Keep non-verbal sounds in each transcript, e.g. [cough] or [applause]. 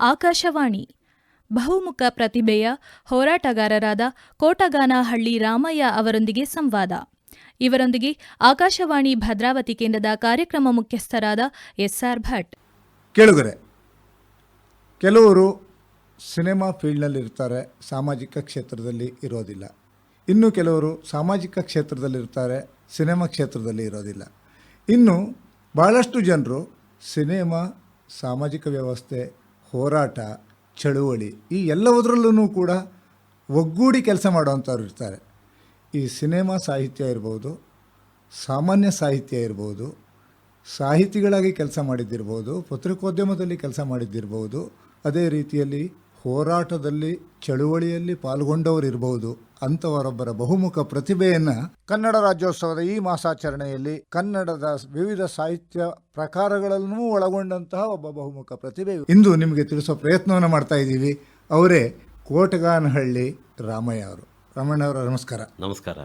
ಆಕಾಶವಾಣಿ. ಬಹುಮುಖ ಪ್ರತಿಭೆಯ ಹೋರಾಟಗಾರರಾದ ಕೋಟಗಾನಹಳ್ಳಿ ರಾಮಯ್ಯ ಅವರೊಂದಿಗೆ ಸಂವಾದ. ಇವರೊಂದಿಗೆ ಆಕಾಶವಾಣಿ ಭದ್ರಾವತಿ ಕೇಂದ್ರದ ಕಾರ್ಯಕ್ರಮ ಮುಖ್ಯಸ್ಥರಾದ ಎಸ್ಆರ್ ಭಟ್. ಕೇಳುಗರೆ, ಕೆಲವರು ಸಿನಿಮಾ ಫೀಲ್ಡ್ನಲ್ಲಿರ್ತಾರೆ, ಸಾಮಾಜಿಕ ಕ್ಷೇತ್ರದಲ್ಲಿ ಇರೋದಿಲ್ಲ. ಇನ್ನು ಕೆಲವರು ಸಾಮಾಜಿಕ ಕ್ಷೇತ್ರದಲ್ಲಿರ್ತಾರೆ, ಸಿನಿಮಾ ಕ್ಷೇತ್ರದಲ್ಲಿ ಇರೋದಿಲ್ಲ. ಇನ್ನು ಭಾಳಷ್ಟು ಜನರು ಸಿನಿಮಾ, ಸಾಮಾಜಿಕ ವ್ಯವಸ್ಥೆ ಹೋರಾಟ, ಚಳುವಳಿ ಈ ಎಲ್ಲವುದರಲ್ಲೂ ಕೂಡ ಒಗ್ಗೂಡಿ ಕೆಲಸ ಮಾಡುವಂಥವ್ರು ಇರ್ತಾರೆ. ಈ ಸಿನಿಮಾ ಸಾಹಿತ್ಯ ಇರ್ಬೋದು, ಸಾಮಾನ್ಯ ಸಾಹಿತ್ಯ ಇರ್ಬೋದು, ಸಾಹಿತಿಗಳಾಗಿ ಕೆಲಸ ಮಾಡಿದ್ದಿರ್ಬೋದು, ಪತ್ರಿಕೋದ್ಯಮದಲ್ಲಿ ಕೆಲಸ ಮಾಡಿದ್ದಿರ್ಬೋದು, ಅದೇ ರೀತಿಯಲ್ಲಿ ಹೋರಾಟದಲ್ಲಿ, ಚಳುವಳಿಯಲ್ಲಿ ಪಾಲ್ಗೊಂಡವರು ಇರಬಹುದು ಅಂಥವರೊಬ್ಬರ ಬಹುಮುಖ ಪ್ರತಿಭೆಯನ್ನು ಕನ್ನಡ ರಾಜ್ಯೋತ್ಸವದ ಈ ಮಾಸಾಚರಣೆಯಲ್ಲಿ ಕನ್ನಡದ ವಿವಿಧ ಸಾಹಿತ್ಯ ಪ್ರಕಾರಗಳನ್ನೂ ಒಳಗೊಂಡಂತಹ ಒಬ್ಬ ಬಹುಮುಖ ಪ್ರತಿಭೆ ಇಂದು ನಿಮಗೆ ತಿಳಿಸೋ ಪ್ರಯತ್ನವನ್ನು ಮಾಡ್ತಾ ಇದ್ದೀವಿ. ಅವರೇ ಕೋಟಗಾನಹಳ್ಳಿ ರಾಮಯ್ಯ ಅವರು. ರಾಮಣ್ಣ ಅವರ ನಮಸ್ಕಾರ. ನಮಸ್ಕಾರ.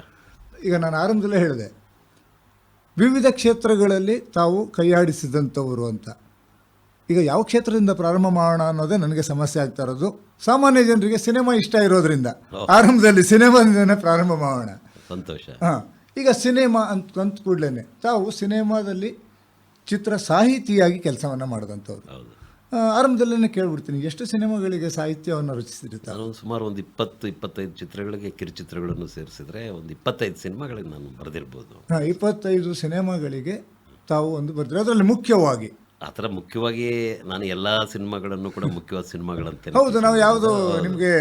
ಈಗ ನಾನು ಆರಂಭದಲ್ಲೇ ಹೇಳಿದೆ. ವಿವಿಧ ಕ್ಷೇತ್ರಗಳಲ್ಲಿ ತಾವು ಕೈಯಾಡಿಸಿದಂಥವರು ಅಂತ. ಈಗ ಯಾವ ಕ್ಷೇತ್ರದಿಂದ ಪ್ರಾರಂಭ ಮಾಡೋಣ ಅನ್ನೋದೇ ನನಗೆ ಸಮಸ್ಯೆ ಆಗ್ತಾ ಇರೋದು. ಸಾಮಾನ್ಯ ಜನರಿಗೆ ಸಿನಿಮಾ ಇಷ್ಟ ಇರೋದ್ರಿಂದ ಆರಂಭದಲ್ಲಿ ಸಿನಿಮಾದಿಂದನೇ ಪ್ರಾರಂಭ ಮಾಡೋಣ. ಸಂತೋಷ. ಹಾಂ ಈಗ ಸಿನಿಮಾ ಅಂತ ಅಂತ ಕೂಡಲೇ ತಾವು ಸಿನಿಮಾದಲ್ಲಿ ಚಿತ್ರ ಸಾಹಿತಿಯಾಗಿ ಕೆಲಸವನ್ನು ಮಾಡಿದಂಥವ್ರು. ಆರಂಭದಲ್ಲೇ ಕೇಳ್ಬಿಡ್ತೀನಿ ಎಷ್ಟು ಸಿನಿಮಾಗಳಿಗೆ ಸಾಹಿತ್ಯವನ್ನು ರಚಿಸಿದ್ರಿ ನಾನು ಸುಮಾರು ಒಂದು ಇಪ್ಪತ್ತು ಇಪ್ಪತ್ತೈದು ಚಿತ್ರಗಳಿಗೆ ಕಿರುಚಿತ್ರಗಳನ್ನು ಸೇರಿಸಿದ್ರೆ ಒಂದು ಇಪ್ಪತ್ತೈದು ಸಿನಿಮಾಗಳಿಗೆ ನಾನು ಬರೆದಿರ್ಬೋದು. ಹಾಂ ಇಪ್ಪತ್ತೈದು ಸಿನಿಮಾಗಳಿಗೆ ತಾವು ಒಂದು ಬರ್ತೀರಿ ಅದರಲ್ಲಿ ಮುಖ್ಯವಾಗಿ ಆ ಥರ ಮುಖ್ಯವಾಗಿ ನಾನು ಎಲ್ಲ ಸಿನಿಮಾಗಳನ್ನು ಕೂಡ ಮುಖ್ಯವಾದ ಸಿನಿಮಾಗಳಂತೆ ಹೌದು ನಾವು ಯಾವುದು ನಿಮಗೆ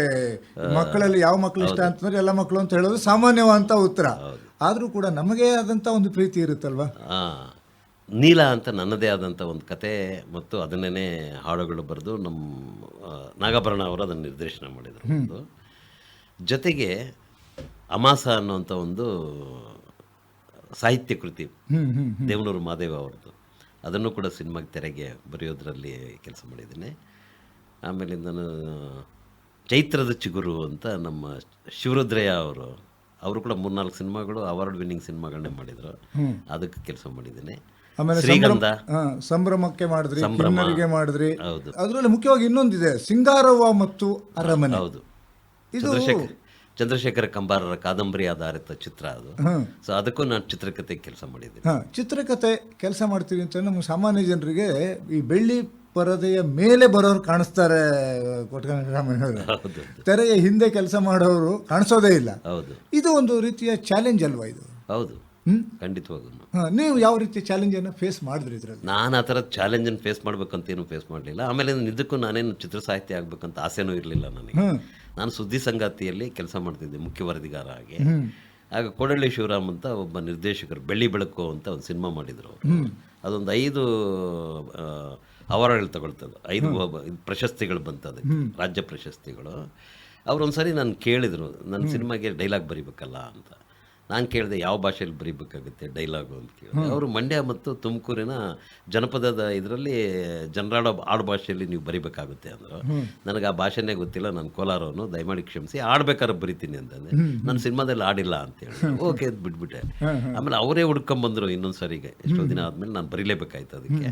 ಮಕ್ಕಳಲ್ಲಿ ಯಾವ ಮಕ್ಕಳು ಇಷ್ಟ ಅಂತಂದ್ರೆ ಎಲ್ಲ ಮಕ್ಕಳು ಅಂತ ಹೇಳೋದು ಸಾಮಾನ್ಯವಾದಂಥ ಉತ್ತರ. ಆದರೂ ಕೂಡ ನಮಗೆ ಆದಂಥ ಒಂದು ಪ್ರೀತಿ ಇರುತ್ತಲ್ವಾ? ಆ, ನೀಲ ಅಂತ ನನ್ನದೇ ಆದಂಥ ಒಂದು ಕತೆ ಮತ್ತು ಅದನ್ನೇ ಹಾಡುಗಳು ಬರೆದು ನಮ್ಮ ನಾಗಾಭರಣ ಅವರು ಅದನ್ನು ನಿರ್ದೇಶನ ಮಾಡಿದರು ಒಂದು. ಜೊತೆಗೆ ಅಮಾಸ ಅನ್ನುವಂಥ ಒಂದು ಸಾಹಿತ್ಯ ಕೃತಿ ದೇವನೂರು ಮಾದೇವ ಅವ್ರದ್ದು. ಅದನ್ನು ಕೂಡ ಸಿನಿಮಾಗೆ ತೆರೆಗೆ ಬರೆಯೋದ್ರಲ್ಲಿ ಕೆಲಸ ಮಾಡಿದ್ದೀನಿ. ಆಮೇಲೆ ನಾನು ಚೈತ್ರದ ಚಿಗುರು ಅಂತ ನಮ್ಮ ಶಿವರುದ್ರಯ್ಯ ಅವರು ಅವರು ಕೂಡ ಮೂರ್ನಾಲ್ಕು ಸಿನಿಮಾಗಳು ಅವಾರ್ಡ್ ವಿನ್ನಿಂಗ್ ಸಿನಿಮಾಗಳನ್ನೇ ಮಾಡಿದರು. ಅದಕ್ಕೆ ಕೆಲಸ ಮಾಡಿದ್ದೀನಿ. ಆಮೇಲೆ ಶ್ರೀಗಂಧ. ಸಂಭ್ರಮಕ್ಕೆ ಮಾಡಿದ್ರಿ ಸಂಭ್ರಮರಿಗೆ ಮಾಡಿದ್ರಿ. ಹೌದು. ಅದರಲ್ಲಿ ಮುಖ್ಯವಾಗಿ ಇನ್ನೊಂದಿದೆ ಸಿಂಗಾರವ ಮತ್ತು ಅರಮನೆ. ಹೌದು. ಇದು ಚಂದ್ರಶೇಖರ್ ಕಂಬಾರರ ಕಾದಂಬರಿ ಆಧಾರಿತ ಚಿತ್ರ ಅದು. ಸೊ ಅದಕ್ಕೂ ನಾನು ಚಿತ್ರಕಥೆ ಕೆಲಸ ಮಾಡಿದ್ದೀನಿ. ಹಾ ಚಿತ್ರಕಥೆ ಕೆಲಸ ಮಾಡ್ತೀವಿ ಅಂತ ನಮ್ಮ ಸಾಮಾನ್ಯ ಜನರಿಗೆ ಈ ಬೆಳ್ಳಿ ಪರದೆಯ ಮೇಲೆ ಬರೋರು ಕಾಣಿಸ್ತಾರೆ ತೆರೆಯ ಹಿಂದೆ ಕೆಲಸ ಮಾಡೋರು ಕಾಣಿಸೋದೇ ಇಲ್ಲ. ಹೌದು. ಇದು ಒಂದು ರೀತಿಯ ಚಾಲೆಂಜ್ ಅಲ್ವಾ ಇದು? ಹೌದು? ಖಂಡಿತವಾಗೂ ನೀವು ಯಾವ ರೀತಿಯ ಚಾಲೆಂಜನ್ನು ಫೇಸ್ ಮಾಡಿದ್ರಿ ಇದ್ರಲ್ಲಿ? ನಾನು ಆ ಥರ ಚಾಲೆಂಜನ್ನು ಫೇಸ್ ಮಾಡ್ಬೇಕಂತ ಏನು ಫೇಸ್ ಮಾಡಲಿಲ್ಲ. ಆಮೇಲೆ ಇದಕ್ಕೂ ನಾನೇನು ಚಿತ್ರ ಸಾಹಿತ್ಯ ಆಗ್ಬೇಕಂತ ಆಸೆನೂ ಇರಲಿಲ್ಲ ನನಗೆ. ನಾನು ಸುದ್ದಿ ಸಂಗಾತಿಯಲ್ಲಿ ಕೆಲಸ ಮಾಡ್ತಿದ್ದೆ ಮುಖ್ಯ ವರದಿಗಾರ ಆಗಿ ಆಗ ಕೋಡಳ್ಳಿ ಶಿವರಾಮ್ ಅಂತ ಒಬ್ಬ ನಿರ್ದೇಶಕರು ಬೆಳ್ಳಿ ಬೆಳಕು ಅಂತ ಒಂದು ಸಿನಿಮಾ ಮಾಡಿದ್ರು ಅದೊಂದು ಐದು ಅವಾರ್ಡ್ಗಳು ತಗೊಳ್ತದೆ. ಐದು ಪ್ರಶಸ್ತಿಗಳು ಬಂತದೆ. ರಾಜ್ಯ ಪ್ರಶಸ್ತಿಗಳು. ಅವರೊಂದ್ಸರಿ ಒಂದ್ಸರಿ ನಾನು ಕೇಳಿದರು ನನ್ನ ಸಿನಿಮಾಗೆ ಡೈಲಾಗ್ ಬರಿಬೇಕಲ್ಲ ಅಂತ. ನಾನು ಕೇಳಿದೆ ಯಾವ ಭಾಷೆಯಲ್ಲಿ ಬರೀಬೇಕಾಗುತ್ತೆ ಡೈಲಾಗು ಅಂತ ಕೇಳಿದೆ. ಅವರು ಮಂಡ್ಯ ಮತ್ತು ತುಮಕೂರಿನ ಜನಪದದ ಇದರಲ್ಲಿ ಜನರಾಡ ಆಡು ಭಾಷೆಯಲ್ಲಿ ನೀವು ಬರಿಬೇಕಾಗುತ್ತೆ ಅಂದರು. ನನಗೆ ಆ ಭಾಷೆನೇ ಗೊತ್ತಿಲ್ಲ ನಾನು ಕೋಲಾರವನು ದಯಮಾಡಿ ಕ್ಷಮಿಸಿ ಆಡ್ಬೇಕಾದ್ರೆ ಬರಿತೀನಿ ಅಂತಂದೆ ನಾನು ಸಿನಿಮಾದಲ್ಲಿ ಆಡಿಲ್ಲ ಅಂತ ಹೇಳಿ. ಓಕೆ ಅಂತ ಬಿಟ್ಬಿಟ್ಟೆ. ಆಮೇಲೆ ಅವರೇ ಹುಡ್ಕೊಂಬಂದರು ಇನ್ನೊಂದು ಸರಿಗೆ. ಎಷ್ಟೋ ದಿನ ಆದಮೇಲೆ ನಾನು ಬರೀಲೇಬೇಕಾಯ್ತು ಅದಕ್ಕೆ.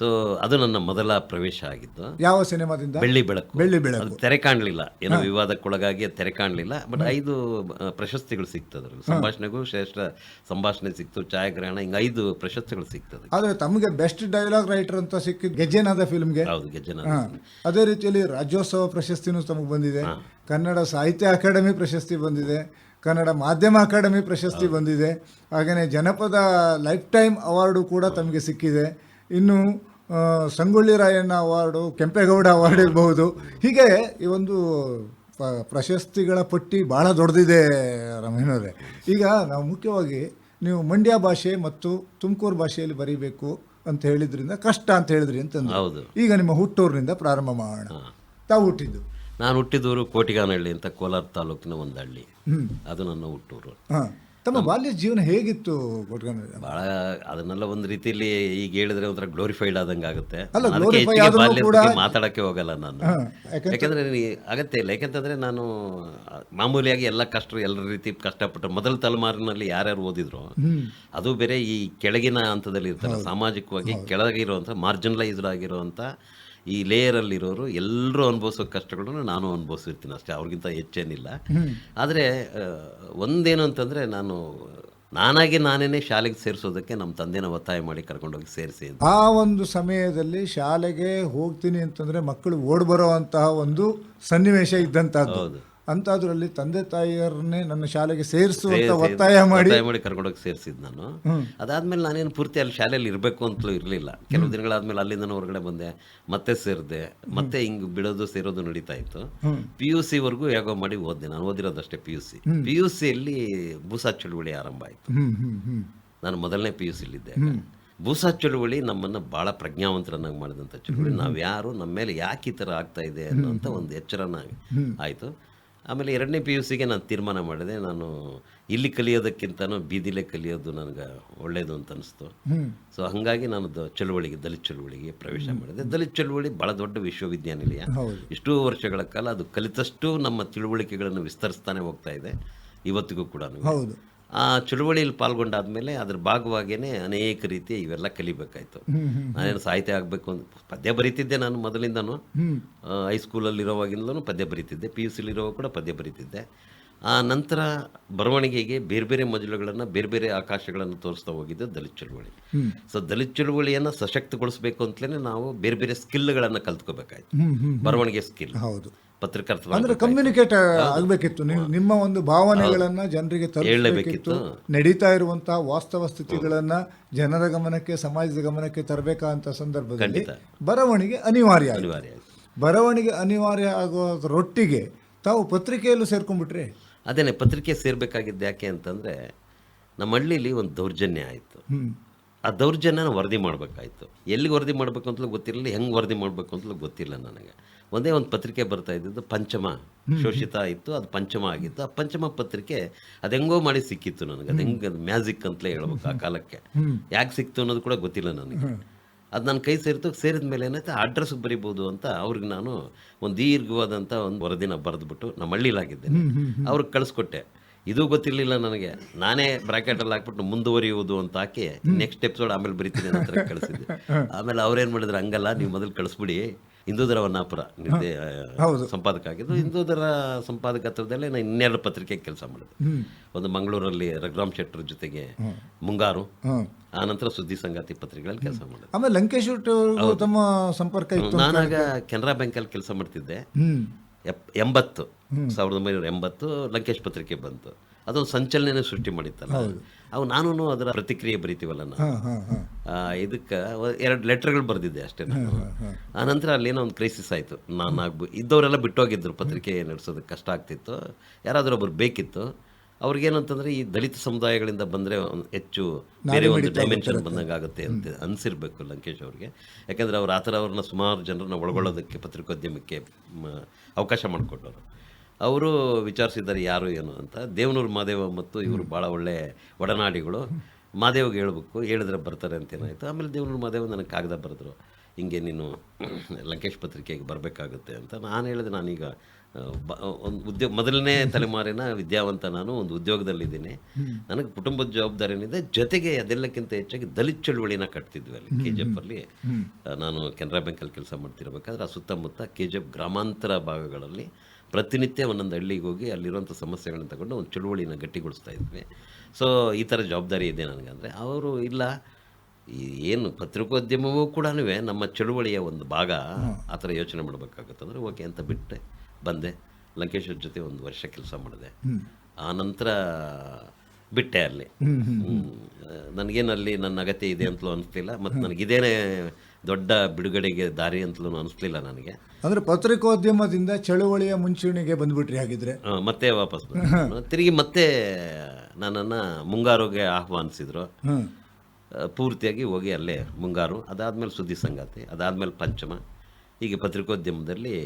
ಸೊ ಅದು ನನ್ನ ಮೊದಲ ಪ್ರವೇಶ ಆಗಿತ್ತು ಯಾವ ಸಿನಿಮಾದಿಂದ? ಬೆಳ್ಳಿ ಬೆಳಕು. ಬೆಳ್ಳಿ ಬೆಳಕು. ಅದು ತೆರೆ ಕಾಣಲಿಲ್ಲ. ಏನೋ ವಿವಾದಕ್ಕೊಳಗಾಗಿ ತೆರೆ ಕಾಣಲಿಲ್ಲ. ಬಟ್ ಐದು ಪ್ರಶಸ್ತಿಗಳು ಸಿಗ್ತದ್ರಲ್ಲಿ ಸಂಭಾಷಣೆಗೂ ಶ್ರೇಷ್ಠ ಸಂಭಾಷಣೆ ಸಿಕ್ತು ಛಾಯಾಗ್ರಹಣ ಹಿಂಗೆ ಐದು ಪ್ರಶಸ್ತಿಗಳು ಸಿಗ್ತದೆ ಆದರೆ ತಮಗೆ ಬೆಸ್ಟ್ ಡೈಲಾಗ್ ರೈಟರ್ ಅಂತ ಸಿಕ್ಕಿದ್ದು ಗೆಜ್ಜೆನಾದ ಫಿಲ್ಮ್ಗೆ ಹೌದು ಗೆಜ್ಜೆನಾದ ಅದೇ ರೀತಿಯಲ್ಲಿ ರಾಜ್ಯೋತ್ಸವ ಪ್ರಶಸ್ತಿನೂ ತಮಗೆ ಬಂದಿದೆ ಕನ್ನಡ ಸಾಹಿತ್ಯ ಅಕಾಡೆಮಿ ಪ್ರಶಸ್ತಿ ಬಂದಿದೆ ಕನ್ನಡ ಮಾಧ್ಯಮ ಅಕಾಡೆಮಿ ಪ್ರಶಸ್ತಿ ಬಂದಿದೆ ಹಾಗೆಯೇ ಜನಪದ ಲೈಫ್ ಟೈಮ್ ಅವಾರ್ಡು ಕೂಡ ತಮಗೆ ಸಿಕ್ಕಿದೆ. ಇನ್ನು ಸಂಗೊಳ್ಳಿ ರಾಯಣ್ಣ ಅವಾರ್ಡು ಕೆಂಪೇಗೌಡ ಅವಾರ್ಡ್ ಇರಬಹುದು. ಹೀಗೆ ಈ ಒಂದು ಪ- ಪ್ರಶಸ್ತಿಗಳ ಪಟ್ಟಿ ಭಾಳ ದೊಡ್ಡದಿದೆ ರಮೇನವರೇ ಈಗ ನಾವು ಮುಖ್ಯವಾಗಿ ನೀವು ಮಂಡ್ಯ ಭಾಷೆ ಮತ್ತು ತುಮಕೂರು ಭಾಷೆಯಲ್ಲಿ ಬರೀಬೇಕು ಅಂತ ಹೇಳಿದ್ರಿಂದ ಕಷ್ಟ ಅಂತ ಹೇಳಿದ್ರಿ ಅಂತಂದು ಹೌದು. ಈಗ ನಿಮ್ಮ ಹುಟ್ಟೂರಿನಿಂದ ಪ್ರಾರಂಭ ಮಾಡೋಣ. ತಾವು ಹುಟ್ಟಿದ್ದು? ನಾನು ಹುಟ್ಟಿದೂರು ಕೋಟಿಗಾನಹಳ್ಳಿ ಅಂತ ಕೋಲಾರ ತಾಲೂಕಿನ ಒಂದು ಹಳ್ಳಿ. ಅದು ನನ್ನ ಹುಟ್ಟೂರು. ಹಾ. ತಮ್ಮ ಬಾಲ್ಯ ಜೀವನ ಹೇಗಿತ್ತು ಬಹಳ ಭಾಳ ಅದನ್ನೆಲ್ಲ ಒಂದು ರೀತಿಯಲ್ಲಿ ಈಗ ಹೇಳಿದ್ರೆ ಒಂಥರ ಗ್ಲೋರಿಫೈಡ್ ಆದಂಗೆ ಆಗುತ್ತೆ. ಮಾತಾಡಕ್ಕೆ ಹೋಗಲ್ಲ ನಾನು. ಯಾಕಂದ್ರೆ- ಅಗತ್ಯ ಇಲ್ಲ. ಯಾಕಂತಂದ್ರೆ ನಾನು ಮಾಮೂಲಿಯಾಗಿ ಎಲ್ಲ ಕಷ್ಟ ಎಲ್ಲ ರೀತಿ ಕಷ್ಟಪಟ್ಟು ಮೊದಲ ತಲೆಮಾರಿನಲ್ಲಿ ಯಾರ್ಯಾರು ಓದಿದ್ರು ಅದು ಬೇರೆ ಈ ಕೆಳಗಿನ ಹಂತದಲ್ಲಿ ಇರ್ತಾರೆ. ಸಾಮಾಜಿಕವಾಗಿ ಕೆಳಗಿರುವಂಥ ಮಾರ್ಜಿನಲೈಸ್ಡ್ ಆಗಿರುವಂಥ ಈ ಲೇಯರಲ್ಲಿರೋರು ಎಲ್ಲರೂ ಅನುಭವಿಸೋ ಕಷ್ಟಗಳನ್ನು ನಾನು ಅನುಭವಿಸಿರ್ತೀನಿ ಅಷ್ಟೇ. ಅವ್ರಿಗಿಂತ ಹೆಚ್ಚೇನಿಲ್ಲ. ಆದರೆ ಒಂದೇನು ಅಂತಂದರೆ ನಾನು ನಾನಾಗಿ ನಾನೇನೆ ಶಾಲೆಗೆ ಸೇರಿಸೋದಕ್ಕೆ ನಮ್ಮ ತಂದೆನ ಒತ್ತಾಯ ಮಾಡಿ ಕರ್ಕೊಂಡೋಗಿ ಸೇರಿಸಿ ಆ ಒಂದು ಸಮಯದಲ್ಲಿ ಶಾಲೆಗೆ ಹೋಗ್ತೀನಿ ಅಂತಂದ್ರೆ ಮಕ್ಕಳು ಓಡ್ ಬರೋವಂತಹ ಒಂದು ಸನ್ನಿವೇಶ ಇದ್ದಂತಹದ್ದು ಅಂತದ್ರಲ್ಲಿ ತಂದೆ ತಾಯಿಯರನ್ನೇ ನನ್ನ ಶಾಲೆಗೆ ಸೇರಿಸುವಂತ ಒತ್ತಾಯ ಮಾಡಿ ಮಾಡಿ ಕರ್ಕೊಂಡೋಗಿ ಸೇರಿಸಿದ್ದು ನಾನು. ಅದಾದ್ಮೇಲೆ ನಾನೇನು ಪೂರ್ತಿ ಅಲ್ಲಿ ಶಾಲೆಯಲ್ಲಿ ಇರಬೇಕು ಅಂತಲೂ ಇರಲಿಲ್ಲ. ಕೆಲವು ದಿನಗಳಾದ್ಮೇಲೆ ಅಲ್ಲಿಂದ ಹೊರಗಡೆ ಬಂದೆ ಮತ್ತೆ ಸೇರಿದೆ ಮತ್ತೆ ಹಿಂಗ್ ಬಿಡೋದು ಸೇರೋದು ನಡೀತಾ ಇತ್ತು. ಪಿ ಯು ಸಿವರೆಗೂ ಹೇಗೋ ಮಾಡಿ ಓದಿದೆ ನಾನು ಓದಿರೋದಷ್ಟೇ P U C P U ಸಿಯಲ್ಲಿ ಭೂಸಾ ಚಳುವಳಿ ಆರಂಭ ಆಯಿತು. ನಾನು ಮೊದಲನೇ ಪಿ ಯು ಸಿಲಿದ್ದೆ ಭೂಸಾ ಚಳುವಳಿ ನಮ್ಮನ್ನು ಭಾಳ ಪ್ರಜ್ಞಾವಂತರನ್ನಾಗಿ ಮಾಡಿದಂಥ ಚಳುವಳಿ. ನಾವು ಯಾರು ನಮ್ಮ ಮೇಲೆ ಯಾಕೆ ಈ ಥರ ಆಗ್ತಾ ಇದೆ ಅನ್ನೋಂಥ ಒಂದು ಎಚ್ಚರನ ಆಯಿತು. ಆಮೇಲೆ ಎರಡನೇ ಪಿ ಯು ಸಿಗೆ ನಾನು ತೀರ್ಮಾನ ಮಾಡಿದೆ. ನಾನು ಇಲ್ಲಿ ಕಲಿಯೋದಕ್ಕಿಂತನೂ ಬೀದಿಲೇ ಕಲಿಯೋದು ನನಗೆ ಒಳ್ಳೆಯದು ಅಂತ ಅನಿಸ್ತು. ಸೊ ಹಾಗಾಗಿ ನಾನು ದ ಚಳುವಳಿಗೆ ದಲಿತ ಚಳುವಳಿಗೆ ಪ್ರವೇಶ ಮಾಡಿದೆ. ದಲಿತ ಚಳುವಳಿ ಭಾಳ ದೊಡ್ಡ ವಿಶ್ವವಿದ್ಯಾನಿಲಯ. ಇಷ್ಟೂ ವರ್ಷಗಳ ಕಾಲ ಅದು ಕಲಿತಷ್ಟು ನಮ್ಮ ತಿಳುವಳಿಕೆಗಳನ್ನು ವಿಸ್ತರಿಸ್ತಾನೆ ಹೋಗ್ತಾ ಇದೆ. ಇವತ್ತಿಗೂ ಕೂಡ ಹೌದು. ಆ ಚಳುವಳಿಯಲ್ಲಿ ಪಾಲ್ಗೊಂಡಾದ್ಮೇಲೆ ಅದ್ರ ಭಾಗವಾಗಿಯೇ ಅನೇಕ ರೀತಿ ಇವೆಲ್ಲ ಕಲಿಬೇಕಾಯ್ತು. ನಾನೇನು ಸಾಹಿತ್ಯ ಆಗಬೇಕು ಅಂತ ಪದ್ಯ ಬರೀತಿದ್ದೆ ನಾನು ಮೊದಲಿಂದನೂ. ಹೈಸ್ಕೂಲಲ್ಲಿರೋವಾಗಿಂದಲೂ ಪದ್ಯ ಬರೀತಿದ್ದೆ. ಪಿ ಯು ಸಿಲಿರುವಾಗ ಕೂಡ ಪದ್ಯ ಬರೀತಿದ್ದೆ. ಆ ನಂತರ ಬರವಣಿಗೆಗೆ ಬೇರೆ ಬೇರೆ ಮಜಲುಗಳನ್ನು ಬೇರೆ ಬೇರೆ ಆಕಾಶಗಳನ್ನು ತೋರಿಸ್ತಾ ಹೋಗಿದ್ದು ದಲಿತ ಚಳುವಳಿ. ಸೊ ದಲಿತ ಚಳುವಳಿಯನ್ನು ಸಶಕ್ತಗೊಳಿಸಬೇಕು ಅಂತಲೇ ನಾವು ಬೇರೆ ಬೇರೆ ಸ್ಕಿಲ್ಗಳನ್ನು ಕಲ್ತ್ಕೋಬೇಕಾಯ್ತು. ಬರವಣಿಗೆ ಸ್ಕಿಲ್ ಹೌದು. ಪತ್ರಕರ್ತರ ಅಂದ್ರೆ ಕಮ್ಯುನಿಕೇಟ್ ಆಗಬೇಕಿತ್ತು. ನಿಮ್ಮ ಒಂದು ಭಾವನೆಗಳನ್ನ ಜನರಿಗೆ ತರಬೇಕಿತ್ತು ನಡೀತಾ ಇರುವಂತಹ ವಾಸ್ತವ ಸ್ಥಿತಿಗಳನ್ನ ಜನರ ಗಮನಕ್ಕೆ ಸಮಾಜದ ಗಮನಕ್ಕೆ ತರಬೇಕಂತ ಸಂದರ್ಭದಲ್ಲಿ ಬರವಣಿಗೆ ಅನಿವಾರ್ಯ ಅನಿವಾರ್ಯ ಬರವಣಿಗೆ ಅನಿವಾರ್ಯ ಆಗೋದ್ರೊಟ್ಟಿಗೆ ತಾವು ಪತ್ರಿಕೆಯಲ್ಲೂ ಸೇರ್ಕೊಂಡ್ಬಿಟ್ರೆ? ಅದೇನೆ ಪತ್ರಿಕೆ ಸೇರ್ಬೇಕಾಗಿದ್ದು ಯಾಕೆ ಅಂತಂದರೆ ನಮ್ಮ ಹಳ್ಳಿಲಿ ಒಂದು ದೌರ್ಜನ್ಯ ಆಯಿತು. ಆ ದೌರ್ಜನ್ಯನ ವರದಿ ಮಾಡಬೇಕಾಯ್ತು. ಎಲ್ಲಿಗೆ ವರದಿ ಮಾಡಬೇಕು ಅಂತಲೂ ಗೊತ್ತಿರಲಿಲ್ಲ ಹೆಂಗೆ ವರದಿ ಮಾಡಬೇಕು ಅಂತಲೂ ಗೊತ್ತಿಲ್ಲ ನನಗೆ. ಒಂದೇ ಒಂದು ಪತ್ರಿಕೆ ಬರ್ತಾ ಇದ್ದಿದ್ದು ಪಂಚಮ. ಶೋಷಿತ ಇತ್ತು ಅದು ಪಂಚಮ ಆಗಿತ್ತು. ಆ ಪಂಚಮ ಪತ್ರಿಕೆ ಅದು ಹೆಂಗೋ ಮಾಡಿ ಸಿಕ್ಕಿತ್ತು ನನಗೆ. ಅದು ಹೆಂಗೆ ಮ್ಯಾಜಿಕ್ ಅಂತಲೇ ಹೇಳ್ಬೇಕು ಆ ಕಾಲಕ್ಕೆ. ಯಾಕೆ ಸಿಕ್ತು ಅನ್ನೋದು ಕೂಡ ಗೊತ್ತಿಲ್ಲ ನನಗೆ. ಅದು ನನ್ನ ಕೈ ಸೇರಿತು ಸೇರಿದ ಮೇಲೆ ಏನಾಯ್ತು ಅಡ್ರೆಸ್ ಬರಿಬೋದು ಅಂತ ಅವ್ರಿಗೆ ನಾನು ಒಂದು ದೀರ್ಘವಾದಂಥ ಒಂದು ವರದಿನ ಬರೆದ್ಬಿಟ್ಟು ನಮ್ಮ ಹಳ್ಳಿಲಾಗಿದ್ದೇನೆ ಅವ್ರಿಗೆ ಕಳಿಸ್ಕೊಟ್ಟೆ. ಇದು ಗೊತ್ತಿರಲಿಲ್ಲ ನನಗೆ. ನಾನೇ ಬ್ರಾಕೆಟಲ್ಲಿ ಹಾಕ್ಬಿಟ್ಟು ಮುಂದುವರಿಯುವುದು ಅಂತ ಹಾಕಿ ನೆಕ್ಸ್ಟ್ ಎಪಿಸೋಡ್ ಆಮೇಲೆ ಬರಿತೀನಿ ಅಂತ ಕಳಿಸಿದ್ದೆ. [laughs] ಆಮೇಲೆ ಅವ್ರೇನು ಮಾಡಿದ್ರು ಹಂಗಲ್ಲ ನೀವು ಮೊದಲು ಕಳಿಸ್ಬಿಡಿ. ಹಿಂದೂದರ ವನ್ನಾಪುರ ನಿರ್ದೇ ಸಂಪಾದಕ ಆಗಿದ್ದು ಹಿಂದೂದರ ಸಂಪಾದಕತ್ವದಲ್ಲೇ ನಾನು ಇನ್ನೆರಡು ಪತ್ರಿಕೆ ಕೆಲಸ ಮಾಡಿದೆ. ಒಂದು ಮಂಗಳೂರಲ್ಲಿ ರಘುರಾಮ್ ಶೆಟ್ಟರ್ ಜೊತೆಗೆ ಮುಂಗಾರು ಆನಂತರ ಸುದ್ದಿ ಸಂಗಾತಿ ಪತ್ರಿಕೆಗಳಲ್ಲಿ ಕೆಲಸ ಮಾಡಿದೆ. ಆಮೇಲೆ ಲಂಕೇಶ್ ತಮ್ಮ ಸಂಪರ್ಕ ನಾನಾಗ ಕೆನರಾ ಬ್ಯಾಂಕ್ ಅಲ್ಲಿ ಕೆಲಸ ಮಾಡ್ತಿದ್ದೆ. ಎಂಬತ್ತು ಸಾವಿರದ ಒಂಬೈನೂರ ಎಂಬತ್ತು ಲಂಕೇಶ್ ಪತ್ರಿಕೆ ಬಂತು. ಅದೊಂದು ಸಂಚಲನೆ ಸೃಷ್ಟಿ ಮಾಡಿತ್ತಲ್ಲ. ಅವು ನಾನು ಅದರ ಪ್ರತಿಕ್ರಿಯೆ ಬರಿತೀವಲ್ಲ ನಾವು. ಇದಕ್ಕ ಎರಡು ಲೆಟರ್ಗಳು ಬರೆದಿದ್ದೆ ಅಷ್ಟೇ ನಾನು. ಆ ನಂತರ ಏನೋ ಒಂದು ಕ್ರೈಸಿಸ್ ಆಯಿತು. ನಾನು ಆಗ್ಬೋ ಇದ್ದವರೆಲ್ಲ ಬಿಟ್ಟೋಗಿದ್ರು ಪತ್ರಿಕೆ ನಡೆಸೋದಕ್ಕೆ ಕಷ್ಟ ಆಗ್ತಿತ್ತು. ಯಾರಾದರೂ ಒಬ್ರು ಬೇಕಿತ್ತು. ಅವ್ರಿಗೇನಂತಂದ್ರೆ ಈ ದಲಿತ ಸಮುದಾಯಗಳಿಂದ ಬಂದರೆ ಹೆಚ್ಚು ಬೇರೆ ಒಂದು ಡೈಮೆನ್ಷನ್ ಬಂದಂಗೆ ಆಗುತ್ತೆ ಅಂತ ಅನಿಸಿರ್ಬೇಕು ಲಂಕೇಶ್ ಅವ್ರಿಗೆ. ಯಾಕಂದರೆ ಅವ್ರು ಆ ಥರ ಅವ್ರನ್ನ ಸುಮಾರು ಜನರನ್ನ ಒಳಗೊಳ್ಳೋದಕ್ಕೆ ಪತ್ರಿಕೋದ್ಯಮಕ್ಕೆ ಅವಕಾಶ ಮಾಡಿಕೊಟ್ಟವರು. ಅವರು ವಿಚಾರಿಸಿದ್ದಾರೆ ಯಾರು ಏನು ಅಂತ. ದೇವನೂರು ಮಾದೇವ ಮತ್ತು ಇವರು ಭಾಳ ಒಳ್ಳೆ ಒಡನಾಡಿಗಳು. ಮಾದೇವ್ಗೆ ಹೇಳ್ಬೇಕು ಹೇಳಿದ್ರೆ ಬರ್ತಾರೆ ಅಂತ ಏನಾಯಿತು ಆಮೇಲೆ ದೇವನೂರು ಮಾದೇವ ನನಗೆ ಕಾಗದ ಬರೆದ್ರು. ಹಿಂಗೆ ನೀನು ಲಂಕೇಶ್ ಪತ್ರಿಕೆಗೆ ಬರಬೇಕಾಗುತ್ತೆ ಅಂತ. ನಾನು ಹೇಳಿದೆ ನಾನೀಗ ಬ ಒಂದು ಉದ್ಯೋಗ ಮೊದಲನೇ ತಲೆಮಾರಿನ ವಿದ್ಯಾವಂತ ನಾನು ಒಂದು ಉದ್ಯೋಗದಲ್ಲಿದ್ದೀನಿ. ನನಗೆ ಕುಟುಂಬದ ಜವಾಬ್ದಾರಿ ಏನಿದೆ ಜೊತೆಗೆ ಅದೆಲ್ಲಕ್ಕಿಂತ ಹೆಚ್ಚಾಗಿ ದಲಿತ್ ಚಳುವಳಿನ ಕಟ್ತಿದ್ವಿ ಅಲ್ಲಿ. ಕೆ ಜಿ ಎಫಲ್ಲಿ ನಾನು ಕೆನರಾ ಬ್ಯಾಂಕಲ್ಲಿ ಕೆಲಸ ಮಾಡ್ತಿರ್ಬೇಕಾದ್ರೆ ಆ ಸುತ್ತಮುತ್ತ ಕೆ ಜಿ ಎಫ್ ಗ್ರಾಮಾಂತರ ಭಾಗಗಳಲ್ಲಿ ಪ್ರತಿನಿತ್ಯ ಒಂದೊಂದು ಹಳ್ಳಿಗೆ ಹೋಗಿ ಅಲ್ಲಿರುವಂಥ ಸಮಸ್ಯೆಗಳನ್ನ ತಗೊಂಡು ಒಂದು ಚಳುವಳಿನ ಗಟ್ಟಿಗೊಳಿಸ್ತಾ ಇದ್ವಿ. ಸೊ ಈ ಥರ ಜವಾಬ್ದಾರಿ ಇದೆ ನನಗೆ ಅಂದರೆ ಅವರು ಇಲ್ಲ ಈ ಏನು ಪತ್ರಿಕೋದ್ಯಮವೂ ಕೂಡ ನಮ್ಮ ಚಳುವಳಿಯ ಒಂದು ಭಾಗ ಆ ಥರ ಯೋಚನೆ ಮಾಡಬೇಕಾಗುತ್ತೆ ಅಂದರೆ ಓಕೆ ಅಂತ ಬಿಟ್ಟೆ ಬಂದೆ. ಲಂಕೇಶ್ವರ ಜೊತೆ ಒಂದು ವರ್ಷ ಕೆಲಸ ಮಾಡಿದೆ. ಆ ನಂತರ ಬಿಟ್ಟೆ ಅಲ್ಲಿ. ನನಗೇನಲ್ಲಿ ನನ್ನ ಅಗತ್ಯ ಇದೆ ಅಂತಲೂ ಅನಿಸ್ಲಿಲ್ಲ ಮತ್ತು ನನಗಿದೇನೇ ದೊಡ್ಡ ಬಿಡುಗಡೆಗೆ ದಾರಿ ಅಂತಲೂ ಅನಿಸ್ಲಿಲ್ಲ ನನಗೆ. ಅಂದ್ರೆ ಪತ್ರಿಕೋದ್ಯಮದಿಂದ ಚಳುವಳಿಯ ಮುಂಚೂಣಿಗೆ ಬಂದ್ಬಿಟ್ರಿ ಹಾಗಿದ್ರೆ? ಮತ್ತೆ ವಾಪಸ್ ತಿರುಗಿ ಮತ್ತೆ ನನ್ನನ್ನು ಮುಂಗಾರುಗೆ ಆಹ್ವಾನಿಸಿದ್ರು. ಪೂರ್ತಿಯಾಗಿ ಹೋಗಿ ಅಲ್ಲೇ ಮುಂಗಾರು ಅದಾದಮೇಲೆ ಸುದ್ದಿ ಸಂಗಾತಿ ಅದಾದಮೇಲೆ ಪಂಚಮ. ಹೀಗೆ ಪತ್ರಿಕೋದ್ಯಮದಲ್ಲಿ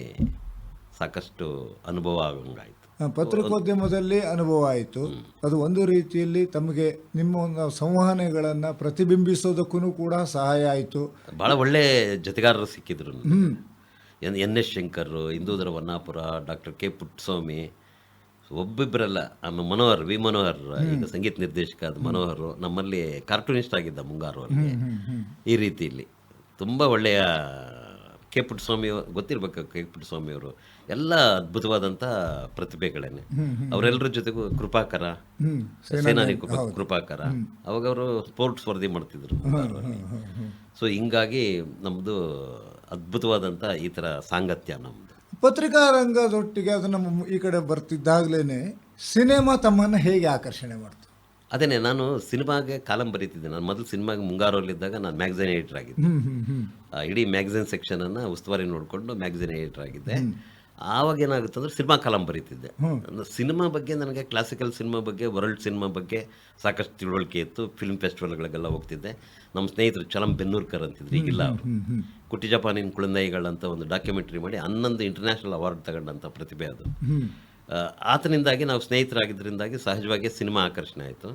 ಸಾಕಷ್ಟು ಅನುಭವ ಆಗಂಗಾಯಿತು ಪತ್ರಿಕೋದ್ಯಮದಲ್ಲಿ ಅನುಭವ ಆಯಿತು. ಅದು ಒಂದು ರೀತಿಯಲ್ಲಿ ತಮಗೆ ನಿಮ್ಮ ಒಂದು ಸಂವಹನಗಳನ್ನ ಪ್ರತಿಬಿಂಬಿಸೋದಕ್ಕೂ ಕೂಡ ಸಹಾಯ ಆಯಿತು. ಬಹಳ ಒಳ್ಳೆ ಜೊತೆಗಾರರು ಸಿಕ್ಕಿದ್ರು ಎನ್ ಎನ್ ಎಸ್ ಶಂಕರ್ ಹಿಂದೂಧರ ವನ್ನಾಪುರ ಡಾಕ್ಟರ್ ಕೆ ಪುಟ್ಟಸ್ವಾಮಿ ಒಬ್ಬಿಬ್ಬರಲ್ಲ ಆಮೇಲೆ ಮನೋಹರ್ ವಿ ಮನೋಹರ್ ಈಗ ಸಂಗೀತ ನಿರ್ದೇಶಕ ಅದು ಮನೋಹರ್ ನಮ್ಮಲ್ಲಿ ಕಾರ್ಟೂನಿಸ್ಟ್ ಆಗಿದ್ದ ಮುಂಗಾರು ಅಲ್ಲಿ ಈ ರೀತಿಯಲ್ಲಿ. ತುಂಬ ಒಳ್ಳೆಯ ಕೆ ಪುಟ್ಟಸ್ವಾಮಿ ಅವ್ರು- ಗೊತ್ತಿರ್ಬೇಕು ಕೆ ಪುಟ್ಟಸ್ವಾಮಿ ಅವರು. ಎಲ್ಲ ಅದ್ಭುತವಾದಂತ ಪ್ರತಿಭೆಗಳೇನೆ. ಅವರೆಲ್ಲರ ಜೊತೆಗೂ ಕೃಪಾಕರ ಸೇನಾನಿ ಕೃಪ- ಕೃಪಾಕರ. ಅವಾಗ ಅವರು ಸ್ಪೋರ್ಟ್ಸ್ ವರದಿ ಮಾಡ್ತಿದ್ರು ಸೊ ಹಿಂಗಾಗಿ ನಮ್ಮದು ಅದ್ಭುತವಾದಂತ ಈ ತರ ಸಾಂಗತ್ಯ ನಮ್ಮದು ಪತ್ರಿಕಾ ರಂಗದೊಟ್ಟಿಗೆ ಅದು ನಮ್ಮ ಈ ಕಡೆ ಬರ್ತಿದ್ದಾಗಲೇ ಸಿನಿಮಾ ತಮ್ಮನ್ನು ಹೇಗೆ ಆಕರ್ಷಣೆ ಮಾಡ್ತು? ಅದೇನೆ ನಾನು ಸಿನಿಮಾಗೆ ಕಾಲಂ ಬರೀತಿದ್ದೆ. ನಾನು ಮೊದಲು ಸಿನಿಮಾಗೆ ಮುಂಗಾರಲ್ಲಿದ್ದಾಗ ನಾನು ಮ್ಯಾಗಝಿನ್ ಎಡಿಟರ್ ಆಗಿದ್ದೆ. ಇಡೀ ಸೆಕ್ಷನ್ ಅನ್ನು ಇಡೀ ಮ್ಯಾಗಝೈನ್ ಸೆಕ್ಷನನ್ನು ಉಸ್ತುವಾರಿ ನೋಡಿಕೊಂಡು ಮ್ಯಾಗಝಿನ್ ಎಡಿಟರ್ ಆಗಿದ್ದೆ. ಆವಾಗ ಏನಾಗುತ್ತೆ ಅಂದರೆ ಸಿನಿಮಾ ಕಾಲಂ ಬರೀತಿದ್ದೆ. ಸಿನಿಮಾ ಬಗ್ಗೆ ನನಗೆ ಕ್ಲಾಸಿಕಲ್ ಸಿನಿಮಾ ಬಗ್ಗೆ ವರ್ಲ್ಡ್ ಸಿನಿಮಾ ಬಗ್ಗೆ ಸಾಕಷ್ಟು ತಿಳುವಳಿಕೆ ಇತ್ತು. ಫಿಲ್ಮ್ ಫೆಸ್ಟಿವಲ್ಗಳಿಗೆಲ್ಲ ಹೋಗ್ತಿದ್ದೆ. ನಮ್ಮ ಸ್ನೇಹಿತರು ಚಲಂ ಬೆನ್ನೂರ್ಕರ್ ಅಂತಿದ್ರು. ಈಗಿಲ್ಲ ಅವರು. ಕುಟ್ಟಿ ಜಪಾನಿನ ಕುಳಂದಾಯಿಗಳಂತ ಒಂದು ಡಾಕ್ಯುಮೆಂಟ್ರಿ ಮಾಡಿ ಹನ್ನೊಂದು ಇಂಟರ್ನ್ಯಾಷನಲ್ ಅವಾರ್ಡ್ ತಗೊಂಡಂಥ ಪ್ರತಿಭೆ ಅದು. ಆತನಿಂದಾಗಿ ನಾವು ಸ್ನೇಹಿತರಾಗಿದ್ದರಿಂದಾಗಿ ಸಹಜವಾಗಿ ಸಿನಿಮಾ ಆಕರ್ಷಣೆ ಆಯಿತು.